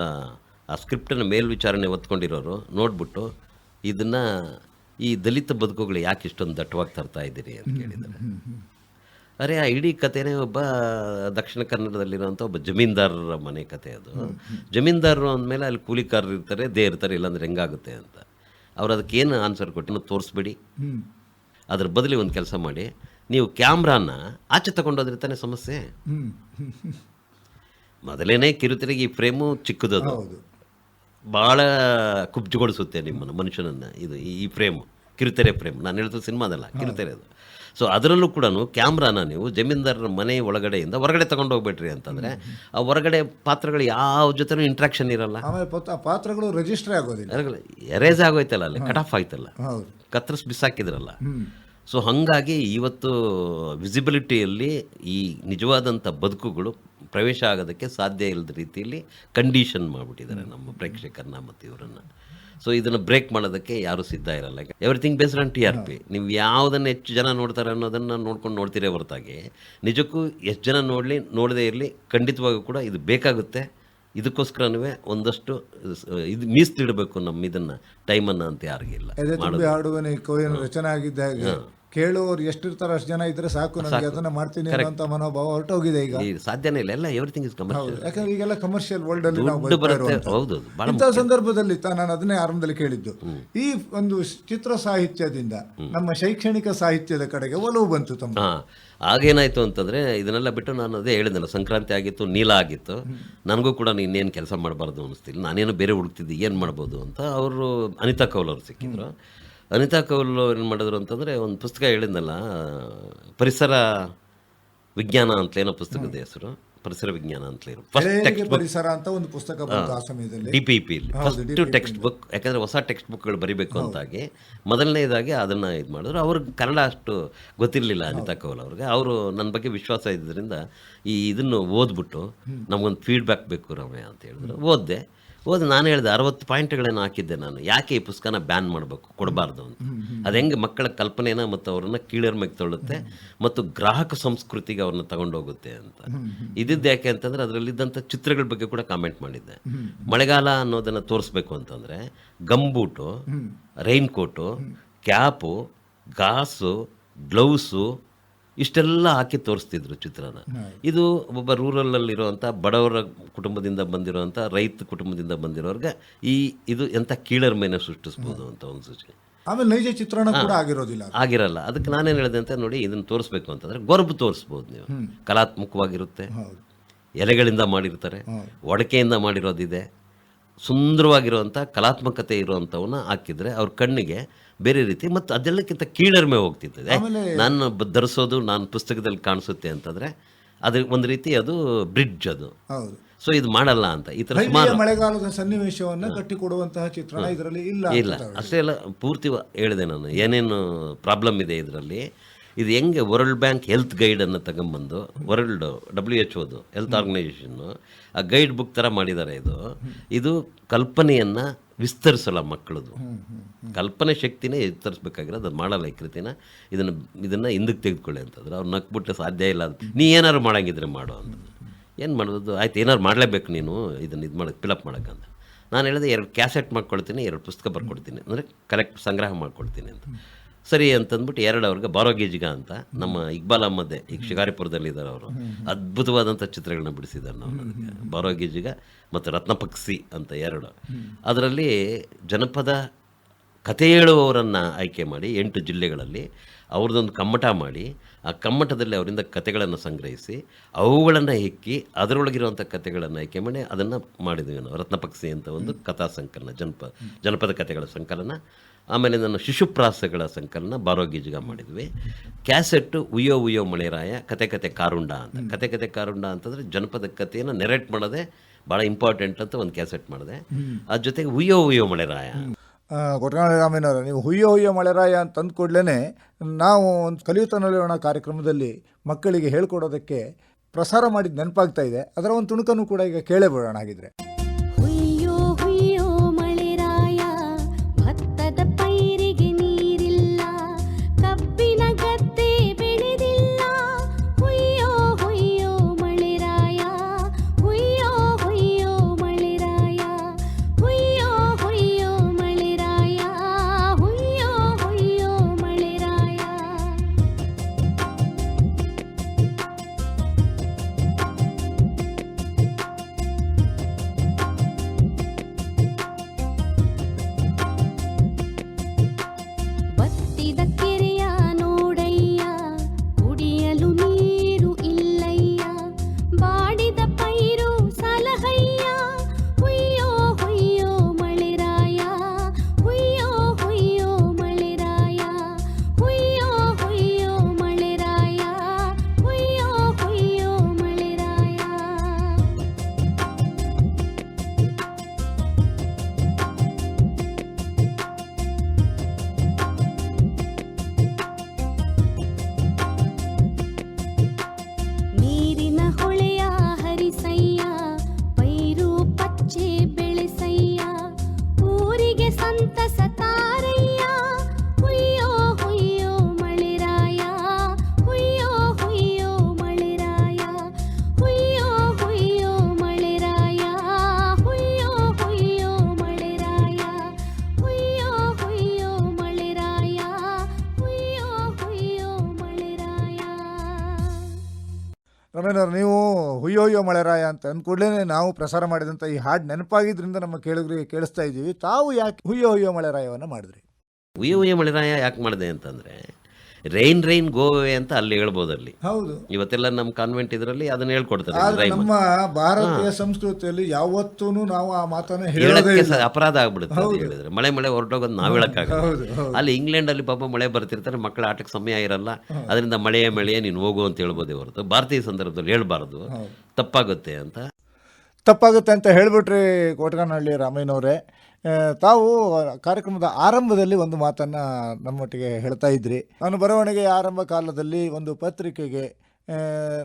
ಆ ಸ್ಕ್ರಿಪ್ಟನ್ನ ಮೇಲ್ವಿಚಾರಣೆ ಒತ್ಕೊಂಡಿರೋರು ನೋಡ್ಬಿಟ್ಟು ಇದನ್ನು ಈ ದಲಿತ ಬದುಕುಗಳು ಯಾಕೆ ಇಷ್ಟೊಂದು ದಟ್ಟವಾಗಿ ತರ್ತಾ ಇದ್ದೀರಿ? ಅಂತ ಕೇಳಿದ್ದಾರೆ. ಅರೆ ಆ ಇಡೀ ಕಥೆನೇ ಒಬ್ಬ ದಕ್ಷಿಣ ಕನ್ನಡದಲ್ಲಿರುವಂಥ ಒಬ್ಬ ಜಮೀನ್ದಾರರ ಮನೆ ಕತೆ ಅದು. ಜಮೀನ್ದಾರರು ಅಂದಮೇಲೆ ಅಲ್ಲಿ ಕೂಲಿಕಾರರು ಇರ್ತಾರೆ ದೇ ಇರ್ತಾರೆ ಇಲ್ಲಾಂದ್ರೆ ಹೆಂಗಾಗುತ್ತೆ ಅಂತ. ಅವ್ರು ಅದಕ್ಕೆ ಏನು ಆನ್ಸರ್ ಕೊಟ್ಟು ತೋರಿಸ್ಬಿಡಿ ಅದ್ರ ಬದಲಿ ಒಂದು ಕೆಲಸ ಮಾಡಿ. ನೀವು ಕ್ಯಾಮ್ರಾನ ಆಚೆ ತಗೊಂಡೋದ್ರೆ ತಾನೇ ಸಮಸ್ಯೆ? ಮೊದಲೇನೇ ಕಿರುತೆರೆಗೆ ಈ ಫ್ರೇಮು ಚಿಕ್ಕದದು. ಭಾಳ ಕುಬ್ಜುಗೊಳಿಸುತ್ತೆ ನಿಮ್ಮನ್ನು ಮನುಷ್ಯನನ್ನು ಇದು ಈ- ಫ್ರೇಮು ಕಿರುತೆರೆ ಫ್ರೇಮ್ ನಾನು ಹೇಳ್ತಾ ಸಿನಿಮಾದಲ್ಲ ಕಿರುತೆರೆ ಅದು. ಸೊ ಅದರಲ್ಲೂ ಕೂಡ ಕ್ಯಾಮ್ರಾನ ನೀವು ಜಮೀನ್ದಾರರ ಮನೆ ಒಳಗಡೆಯಿಂದ ಹೊರಗಡೆ ತಗೊಂಡು ಹೋಗ್ಬೇಡ್ರಿ ಅಂತಂದ್ರೆ ಆ ಹೊರಗಡೆ ಪಾತ್ರಗಳು ಯಾವ ಜೊತೆನೂ ಇಂಟ್ರಾಕ್ಷನ್ ಇರಲ್ಲ. ಆಮೇಲೆ ಪಾತ್ರಗಳು ರಿಜಿಸ್ಟರ್ ಆಗೋದಿಲ್ಲ. ಎರೇಸ್ ಆಗೋಯ್ತಲ್ಲ ಅಲ್ಲಿ ಕಟ್ ಆಫ್ ಆಯ್ತಲ್ಲ. ಹೌದು. ಕತ್ತರಿಸಿ ಬಿಸಾಕಿದ್ರಲ್ಲ. ಸೊ ಹಾಗಾಗಿ ಇವತ್ತು ವಿಸಿಬಿಲಿಟಿಯಲ್ಲಿ ಈ ನಿಜವಾದಂಥ ಬದುಕುಗಳು ಪ್ರವೇಶ ಆಗೋದಕ್ಕೆ ಸಾಧ್ಯ ಇಲ್ಲದ ರೀತಿಯಲ್ಲಿ ಕಂಡೀಷನ್ ಮಾಡಿಬಿಟ್ಟಿದ್ದಾರೆ ನಮ್ಮ ಪ್ರೇಕ್ಷಕರನ್ನ ಮತ್ತು ಇವರನ್ನು ಸೊ ಇದನ್ನು ಬ್ರೇಕ್ ಮಾಡೋದಕ್ಕೆ ಯಾರು ಸಿದ್ಧ ಇರಲ್ಲ. Everything based on T R P ನೀವು ಯಾವುದನ್ನು ಹೆಚ್ಚು ಜನ ನೋಡ್ತಾರೆ ಅನ್ನೋದನ್ನು ನೋಡ್ಕೊಂಡು ನೋಡ್ತೀರೇ ಹೊರತಾಗಿ ನಿಜಕ್ಕೂ ಎಷ್ಟು ಜನ ನೋಡಲಿ ನೋಡದೇ ಇರಲಿ ಖಂಡಿತವಾಗೂ ಕೂಡ ಇದು ಬೇಕಾಗುತ್ತೆ. ಇದಕ್ಕೋಸ್ಕರನೂ ಒಂದಷ್ಟು ಇದು ಮೀಸ್ತಿಡಬೇಕು ನಮ್ಮ ಇದನ್ನು ಟೈಮನ್ನು ಅಂತ ಯಾರಿಗಿಲ್ಲ ಇಲ್ಲ ಹಾಡುವನೆ ರಚನೆ ಆಗಿದ್ದ ಹಾಗೆ. ಕೇಳುವವರು ಎಷ್ಟಿರ್ತಾರೋ ಅಷ್ಟು ಜನ ಇದ್ರೆ ಸಾಕು ನನಗೆ ಅದನ್ನ ಮಾಡ್ತೀನಿ ಅನ್ನೋಂಥ ಮನೋಭಾವ ಹೊರಟೋಗಿದೆ ಈಗ. ಈ ಸಾಧ್ಯನೇ ಇಲ್ಲ. ಎಲ್ಲ ಎವ್ರಿಥಿಂಗ್ ಇಸ್ ಕಮರ್ಷಿಯಲ್ ಯಾಕಂದ್ರೆ ಈಗೆಲ್ಲ ಕಮರ್ಷಿಯಲ್ ವರ್ಲ್ಡ್ ಅಲ್ಲಿ ನಾವು ದುಡ್ಡು ಬದುಕ್ತಾ ಬರುತ್ತೆ. ಇರುವಂಥದ್ದು. ಹೌದು ಭಾಳ ಇಂಥ ಸಂದರ್ಭದಲ್ಲಿ ತಾ- ನಾನು ಅದನ್ನೇ ಆರಂಭದಲ್ಲಿ ಕೇಳಿದ್ದು. ಈ ಒಂದು ಚಿತ್ರ ಸಾಹಿತ್ಯದಿಂದ ನಮ್ಮ ಶೈಕ್ಷಣಿಕ ಸಾಹಿತ್ಯದ ಕಡೆಗೆ ಒಲವು ಬಂತು ತಮ್ಮ ಆಗೇನಾಯ್ತು ಅಂತಂದ್ರೆ ಅಂತಂದರೆ ಇದನ್ನೆಲ್ಲ ಬಿಟ್ಟು ನಾನು ಅದೇ ಹೇಳಿದ್ನಲ್ಲ ಸಂಕ್ರಾಂತಿ ಆಗಿತ್ತು ನೀಲ ಆಗಿತ್ತು. ನನಗೂ ಕೂಡ ಇನ್ನೇನು ಕೆಲಸ ಮಾಡಬಾರ್ದು ಅನ್ನಿಸ್ತಿಲ್ಲ. ನಾನೇನು ಬೇರೆ ಹುಡುಕ್ತಿದ್ದೆ ಏನು ಮಾಡ್ಬೋದು ಅಂತ ಅವರು ಅನಿತಾ ಕೌಲ್ ಅವರು ಸಿಕ್ಕಿದ್ರು. ಅನಿತಾ ಕೌಲ್ ಅವ್ರು ಏನು ಮಾಡಿದ್ರು ಅಂತಂದರೆ ಒಂದು ಪುಸ್ತಕ ಹೇಳಿದ್ನಲ್ಲ ಪರಿಸರ ವಿಜ್ಞಾನ ಅಂತಲೇನೋ ಪುಸ್ತಕದ ಹೆಸರು. ಪರಿಸರ ವಿಜ್ಞಾನ ಅಂತಲೇ ಫಸ್ಟ್ ಟೆಕ್ಸ್ಟ್ ಬುಕ್ ಪರಿಸರ ಅಂತ ಒಂದು ಪುಸ್ತಕ ಬಂತು ಆ ಸಮಯದಲ್ಲಿ. ಡಿ ಪಿ ಪಿಲಿ ಫಸ್ಟ್ ಟೆಕ್ಸ್ಟ್ ಬುಕ್ ಯಾಕಂದರೆ ಹೊಸ ಟೆಕ್ಸ್ಟ್ ಬುಕ್ಗಳು ಬರಿಬೇಕು ಅಂತಾಗಿ ಮೊದಲನೇದಾಗಿ ಅದನ್ನು ಇದು ಮಾಡಿದ್ರು. ಅವ್ರಿಗೆ ಕನ್ನಡ ಅಷ್ಟು ಗೊತ್ತಿರಲಿಲ್ಲ ಅನಿತಾ ಕೌಲ್ ಅವ್ರಿಗೆ. ಅವರು ನನ್ನ ಬಗ್ಗೆ ವಿಶ್ವಾಸ ಇದ್ದರಿಂದ ಈ ಇದನ್ನು ಓದ್ಬಿಟ್ಟು ನಮಗೊಂದು ಫೀಡ್ಬ್ಯಾಕ್ ಬೇಕು ರಮ್ಯ ಅಂತ ಹೇಳಿದ್ರು. ಓದಿದೆ. ಓದಿ ನಾನು ಹೇಳಿದೆ ಅರವತ್ತು ಪಾಯಿಂಟ್ಗಳನ್ನು ಹಾಕಿದ್ದೆ ನಾನು. ಯಾಕೆ ಈ ಪುಸ್ತಕನ ಬ್ಯಾನ್ ಮಾಡಬೇಕು? ಕೊಡಬಾರ್ದು ಅಂತ. ಅದು ಹೆಂಗೆ ಮಕ್ಕಳ ಕಲ್ಪನೆನ ಮತ್ತು ಅವ್ರನ್ನ ಕೀಳರ್ಮೆಗೆ ತೊಳುತ್ತೆ ಮತ್ತು ಗ್ರಾಹಕ ಸಂಸ್ಕೃತಿಗೆ ಅವ್ರನ್ನ ತಗೊಂಡೋಗುತ್ತೆ ಅಂತ. ಇದಿದ್ದು ಯಾಕೆ ಅಂತಂದರೆ ಅದರಲ್ಲಿದ್ದಂಥ ಚಿತ್ರಗಳ ಬಗ್ಗೆ ಕೂಡ ಕಾಮೆಂಟ್ ಮಾಡಿದ್ದೆ. ಮಳೆಗಾಲ ಅನ್ನೋದನ್ನು ತೋರಿಸ್ಬೇಕು ಅಂತಂದರೆ ಗಂಬೂಟು ರೈನ್ ಕೋಟು ಕ್ಯಾಪು ಗಾಸು ಗ್ಲೌಸು ಇಷ್ಟೆಲ್ಲ ಹಾಕಿ ತೋರಿಸ್ತಿದ್ರು ಚಿತ್ರನ ಇದು ಒಬ್ಬ ರೂರಲಲ್ಲಿರುವಂಥ ಬಡವರ ಕುಟುಂಬದಿಂದ ಬಂದಿರುವಂಥ ರೈತ ಕುಟುಂಬದಿಂದ ಬಂದಿರೋರ್ಗೆ ಈ ಇದು ಎಂಥ ಕೀಳರಿಮೆನ ಸೃಷ್ಟಿಸ್ಬೋದು ಅಂತ ಒಂದು ಸೂಚನೆ ಆಮೇಲೆ ನೈಜ ಚಿತ್ರಣ ಕೂಡ ಆಗಿರೋದಿಲ್ಲ. ಆಗಿರಲ್ಲ. ಅದಕ್ಕೆ ನಾನೇನು ಹೇಳಿದೆ ಅಂತ ನೋಡಿ ಇದನ್ನು ತೋರಿಸ್ಬೇಕು ಅಂತಂದರೆ ಗೊರಬು ತೋರಿಸ್ಬೋದು ನೀವು. ಕಲಾತ್ಮಕವಾಗಿರುತ್ತೆ. ಎಲೆಗಳಿಂದ ಮಾಡಿರ್ತಾರೆ. ಒಡಕೆಯಿಂದ ಮಾಡಿರೋದಿದೆ. ಸುಂದರವಾಗಿರುವಂಥ ಕಲಾತ್ಮಕತೆ ಇರುವಂಥವನ್ನ ಹಾಕಿದ್ರೆ ಅವ್ರ ಕಣ್ಣಿಗೆ ಬೇರೆ ರೀತಿ ಮತ್ತು ಅದೆಲ್ಲಕ್ಕಿಂತ ಕೀಳರ್ಮೆ ಹೋಗ್ತಿದ್ದೆ ನಾನು ಧರಿಸೋದು ನಾನು ಪುಸ್ತಕದಲ್ಲಿ ಕಾಣಿಸುತ್ತೆ ಅಂತಂದರೆ ಅದ್ರ ಒಂದು ರೀತಿ ಅದು ಬ್ರಿಡ್ಜ್ ಅದು. ಸೊ ಇದು ಮಾಡಲ್ಲ ಅಂತ ಈ ಥರ ಸುಮಾರು ಮಳೆಗಾಲದ ಸನ್ನಿವೇಶವನ್ನು ಕಟ್ಟಿಕೊಡುವಂತಹ ಚಿತ್ರಣ ಇದರಲ್ಲಿ ಇಲ್ಲ ಇಲ್ಲ. ಅಷ್ಟೇ ಎಲ್ಲ ಪೂರ್ತಿ ಹೇಳಿದೆ ನಾನು ಏನೇನು ಪ್ರಾಬ್ಲಮ್ ಇದೆ ಇದರಲ್ಲಿ ಇದು ಹೆಂಗೆ ವರ್ಲ್ಡ್ ಬ್ಯಾಂಕ್ ಹೆಲ್ತ್ ಗೈಡನ್ನು ತಗೊಂಬಂದು world W H O health organisation ಆ ಗೈಡ್ ಬುಕ್ ಥರ ಮಾಡಿದ್ದಾರೆ ಇದು. ಇದು ಕಲ್ಪನೆಯನ್ನು ವಿಸ್ತರಿಸಲ್ಲ ಮಕ್ಕಳದು. ಕಲ್ಪನೆ ಶಕ್ತಿನೇ ವಿಸ್ತರಿಸ್ಬೇಕಾಗಿರೋದು ಅದು ಮಾಡಲ್ಲ ಈ ಕೃತಿನ. ಇದನ್ನು ಇದನ್ನು ಹಿಂದಕ್ಕೆ ತೆಗೆದುಕೊಳ್ಳಿ ಅಂತಂದ್ರೆ ಅವ್ರು ನಕ್ಬಿಟ್ಟು ಸಾಧ್ಯ ಇಲ್ಲ ಅದು ನೀ ಏನಾದ್ರು ಮಾಡಂಗಿದ್ರೆ ಮಾಡು ಅಂತ. ಏನು ಮಾಡೋದು? ಆಯ್ತು ಏನಾದ್ರು ಮಾಡಲೇಬೇಕು ನೀನು ಇದನ್ನು ಇದು ಮಾಡೋಕ್ಕೆ ಫಿಲಪ್ ಮಾಡೋಕ್ಕಂತ ನಾನು ಹೇಳಿದೆ ಎರಡು ಕ್ಯಾಸೆಟ್ ಮಾಡ್ಕೊಳ್ತೀನಿ ಎರಡು ಪುಸ್ತಕ ಬರ್ಕೊಡ್ತೀನಿ. ಅಂದರೆ ಕಲೆಕ್ಟ್ ಸಂಗ್ರಹ ಮಾಡ್ಕೊಳ್ತೀನಿ ಅಂತ. ಸರಿ ಅಂತಂದ್ಬಿಟ್ಟು ಎರಡು ಅವ್ರಿಗೆ ಬಾರೋಗೇಜಿಗ ಅಂತ ನಮ್ಮ ಇಕ್ಬಾಲ್ ಅಹಮ್ಮದ್ದೆ ಈಗ ಶಿಕಾರಿಪುರದಲ್ಲಿ ಇದ್ದಾರೆ ಅವರು. ಅದ್ಭುತವಾದಂಥ ಚಿತ್ರಗಳನ್ನ ಬಿಡಿಸಿದ್ದಾರೆ ನಾವು ಅದಕ್ಕೆ. ಬಾರೋಗೇಜಿಗ ಮತ್ತು ರತ್ನಪಕ್ಷಿ ಅಂತ ಎರಡು. ಅದರಲ್ಲಿ ಜನಪದ ಕಥೆ ಹೇಳುವವರನ್ನು ಆಯ್ಕೆ ಮಾಡಿ ಎಂಟು ಜಿಲ್ಲೆಗಳಲ್ಲಿ ಅವ್ರದ್ದೊಂದು ಕಮ್ಮಟ ಮಾಡಿ ಆ ಕಮ್ಮಟದಲ್ಲಿ ಅವರಿಂದ ಕತೆಗಳನ್ನು ಸಂಗ್ರಹಿಸಿ ಅವುಗಳನ್ನು ಹೆಕ್ಕಿ ಅದರೊಳಗಿರುವಂಥ ಕತೆಗಳನ್ನು ಆಯ್ಕೆ ಮಾಡಿ ಅದನ್ನು ಮಾಡಿದ್ವಿ ನಾವು. ರತ್ನಪಕ್ಷಿ ಅಂತ ಒಂದು ಕಥಾ ಸಂಕಲನ ಜನಪ ಜನಪದ ಕಥೆಗಳ ಸಂಕಲನ. ಆಮೇಲೆ ನನ್ನ ಶಿಶುಪ್ರಾಸಗಳ ಸಂಕಲನ ಬಾರೋಗೀಜಿಗ ಮಾಡಿದ್ವಿ. ಕ್ಯಾಸೆಟ್ಟು ಉಯ್ಯೋ ಉಯ್ಯೋ ಮಳೆರಾಯ ಕತೆ ಕತೆ ಕಾರುಂಡ ಅಂತ. ಕತೆ ಕತೆ ಕಾರುಂಡ ಅಂತಂದರೆ ಜನಪದ ಕಥೆಯನ್ನು ನೆರೆಟ್ ಮಾಡೋದೇ ಭಾಳ ಇಂಪಾರ್ಟೆಂಟ್ ಅಂತ ಒಂದು ಕ್ಯಾಸೆಟ್ ಮಾಡಿದೆ. ಅದ್ರ ಜೊತೆಗೆ ಉಯ್ಯೋ ಉಯ್ಯೋ ಮಳೆರಾಯ. ರಾಮಯ್ಯನವರ ನೀವು ಹುಯ್ಯೋ ಹುಯ್ಯೋ ಮಳೆರಾಯ ಅಂತ ಅಂದ ಕೂಡಲೇ ನಾವು ಒಂದು ಕಲಿಯುತ್ತ ನಲಿಯೋಣ ಕಾರ್ಯಕ್ರಮದಲ್ಲಿ ಮಕ್ಕಳಿಗೆ ಹೇಳ್ಕೊಡೋದಕ್ಕೆ ಪ್ರಸಾರ ಮಾಡಿದ ನೆನಪಾಗ್ತಾ ಇದೆ. ಅದರ ಒಂದು ತುಣುಕನ್ನು ಕೂಡ ಈಗ ಕೇಳೇ ಬಿಡೋಣ ಹಾಗಿದ್ರೆ. ರಮೇನವ್ರು, ನೀವು ಹುಯ್ಯೋಯ್ಯೋ ಹುಯ್ಯೋ ಮಳೆರಾಯ ಅಂತ ಅಂದ್ಕೂಡ್ಲೇ ಕೂಡಲೇ ನಾವು ಪ್ರಸಾರ ಮಾಡಿದಂಥ ಈ ಹಾಡು ನೆನಪಾಗಿದ್ದರಿಂದ ನಮ್ಮ ಕೇಳಿದ್ರಿಗೆ ಕೇಳಿಸ್ತಾ ಇದ್ದೀವಿ ತಾವು ಯಾಕೆ ಹುಯ್ಯೋ ಹುಯ್ಯೋ ಮಳೆರಾಯವನ್ನು ಮಾಡಿದ್ರಿ? ಹುಯ್ಯೋ ಉಯ್ಯ ಮಳೆರಾಯ ಯಾಕೆ ಮಾಡಿದೆ ಅಂತಂದರೆ ರೈನ್ ರೈನ್ ಗೋವೆ ಅಂತ ಅಲ್ಲಿ ಹೇಳ್ಬೋದು ಅಲ್ಲಿ. ಹೌದು. ಇವತ್ತೆಲ್ಲ ನಮ್ಮ ಕಾನ್ವೆಂಟ್ ಇದರಲ್ಲಿ ಅದನ್ನ ಹೇಳ್ಕೊಡ್ತಾರೆ ನಮ್ಮ ಭಾರತೀಯ ಸಂಸ್ಕೃತಿಯಲ್ಲಿ ಯಾವತ್ತೂ ನಾವು ಆ ಮಾತನ್ನ ಹೇಳಕ್ಕೆ ಅಪರಾಧ ಆಗ್ಬಿಡುತ್ತೆ ಹೇಳಿದ್ರೆ. ಮಳೆ ಮಳೆ ಹೊರಟೋಗೋದು ನಾವು ಹೇಳಕ್ಕಾಗಲ್ಲ. ಅಲ್ಲಿ ಇಂಗ್ಲೆಂಡ್ ಅಲ್ಲಿ ಪಾಪ ಮಳೆ ಬರ್ತಿರ್ತಾರೆ ಮಕ್ಕಳ ಆಟಕ್ಕೆ ಸಮಯ ಇರಲ್ಲ. ಅದರಿಂದ ಮಳೆಯ ಮಳೆಯೇ ನೀನು ಹೋಗು ಅಂತ ಹೇಳ್ಬೋದೇ ಹೊರತು ಭಾರತೀಯ ಸಂದರ್ಭದಲ್ಲಿ ಹೇಳ್ಬಾರ್ದು. ತಪ್ಪಾಗುತ್ತೆ ಅಂತ. ತಪ್ಪಾಗುತ್ತೆ ಅಂತ ಹೇಳ್ಬಿಟ್ರಿ ಕೋಟಗನಹಳ್ಳಿ ರಾಮಯ್ಯನವರೇ ತಾವು ಕಾರ್ಯಕ್ರಮದ ಆರಂಭದಲ್ಲಿ ಒಂದು ಮಾತನ್ನು ನಮ್ಮೊಟ್ಟಿಗೆ ಹೇಳ್ತಾ ಇದ್ರಿ. ನಾನು ಬರವಣಿಗೆ ಆರಂಭ ಕಾಲದಲ್ಲಿ ಒಂದು ಪತ್ರಿಕೆಗೆ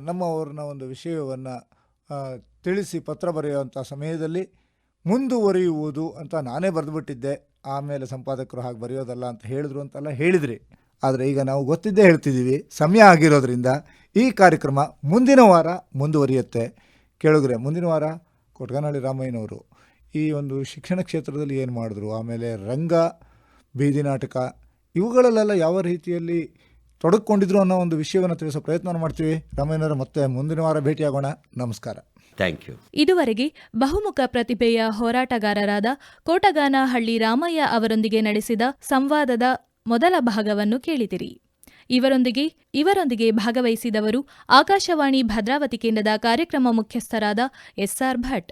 ನಮ್ಮವ್ರನ್ನ ಒಂದು ವಿಷಯವನ್ನು ತಿಳಿಸಿ ಪತ್ರ ಬರೆಯುವಂಥ ಸಮಯದಲ್ಲಿ ಮುಂದುವರಿಯುವುದು ಅಂತ ನಾನೇ ಬರೆದುಬಿಟ್ಟಿದ್ದೆ. ಆಮೇಲೆ ಸಂಪಾದಕರು ಹಾಗೆ ಬರೆಯೋದಲ್ಲ ಅಂತ ಹೇಳಿದ್ರು ಅಂತೆಲ್ಲ ಹೇಳಿದ್ರಿ. ಆದರೆ ಈಗ ನಾವು ಗೊತ್ತಿದ್ದೇ ಹೇಳ್ತಿದ್ದೀವಿ, ಸಮಯ ಆಗಿರೋದ್ರಿಂದ ಈ ಕಾರ್ಯಕ್ರಮ ಮುಂದಿನ ವಾರ ಮುಂದುವರಿಯುತ್ತೆ. ಕೇಳಿದ್ರೆ ಮುಂದಿನ ವಾರ ಕೊಟ್ಗನಹಳ್ಳಿ ರಾಮಯ್ಯನವರು. ಈ ಒಂದು ಶಿಕ್ಷಣ ಕ್ಷೇತ್ರದಲ್ಲಿ ಏನು ಮಾಡಿದ್ರು? ಆಮೇಲೆ ರಂಗ ಬೀದಿ ನಾಟಕ ಇವುಗಳಲ್ಲೆಲ್ಲ ಯಾವ ರೀತಿಯಲ್ಲಿ ತೊಡಕೊಂಡಿದ್ರು ಅನ್ನೋ ಒಂದು ವಿಷಯವನ್ನು ತಿಳಿಸೋ ಪ್ರಯತ್ನ ಮಾಡ್ತೀವಿ. ರಾಮಯ್ಯನವರು ಮತ್ತೆ ಮುಂದಿನ ವಾರ ಭೇಟಿಯಾಗೋಣ. ನಮಸ್ಕಾರ. Thank you. ಇದುವರೆಗೆ ಬಹುಮುಖ ಪ್ರತಿಭೆಯ ಹೋರಾಟಗಾರರಾದ ಕೋಟಗಾನಹಳ್ಳಿ ರಾಮಯ್ಯ ಅವರೊಂದಿಗೆ ನಡೆಸಿದ ಸಂವಾದದ ಮೊದಲ ಭಾಗವನ್ನು ಕೇಳಿದಿರಿ. ಇವರೊಂದಿಗೆ ಇವರೊಂದಿಗೆ ಭಾಗವಹಿಸಿದವರು ಆಕಾಶವಾಣಿ ಭದ್ರಾವತಿ ಕೇಂದ್ರದ ಕಾರ್ಯಕ್ರಮ ಮುಖ್ಯಸ್ಥರಾದ ಎಸ್ಆರ್ ಭಟ್.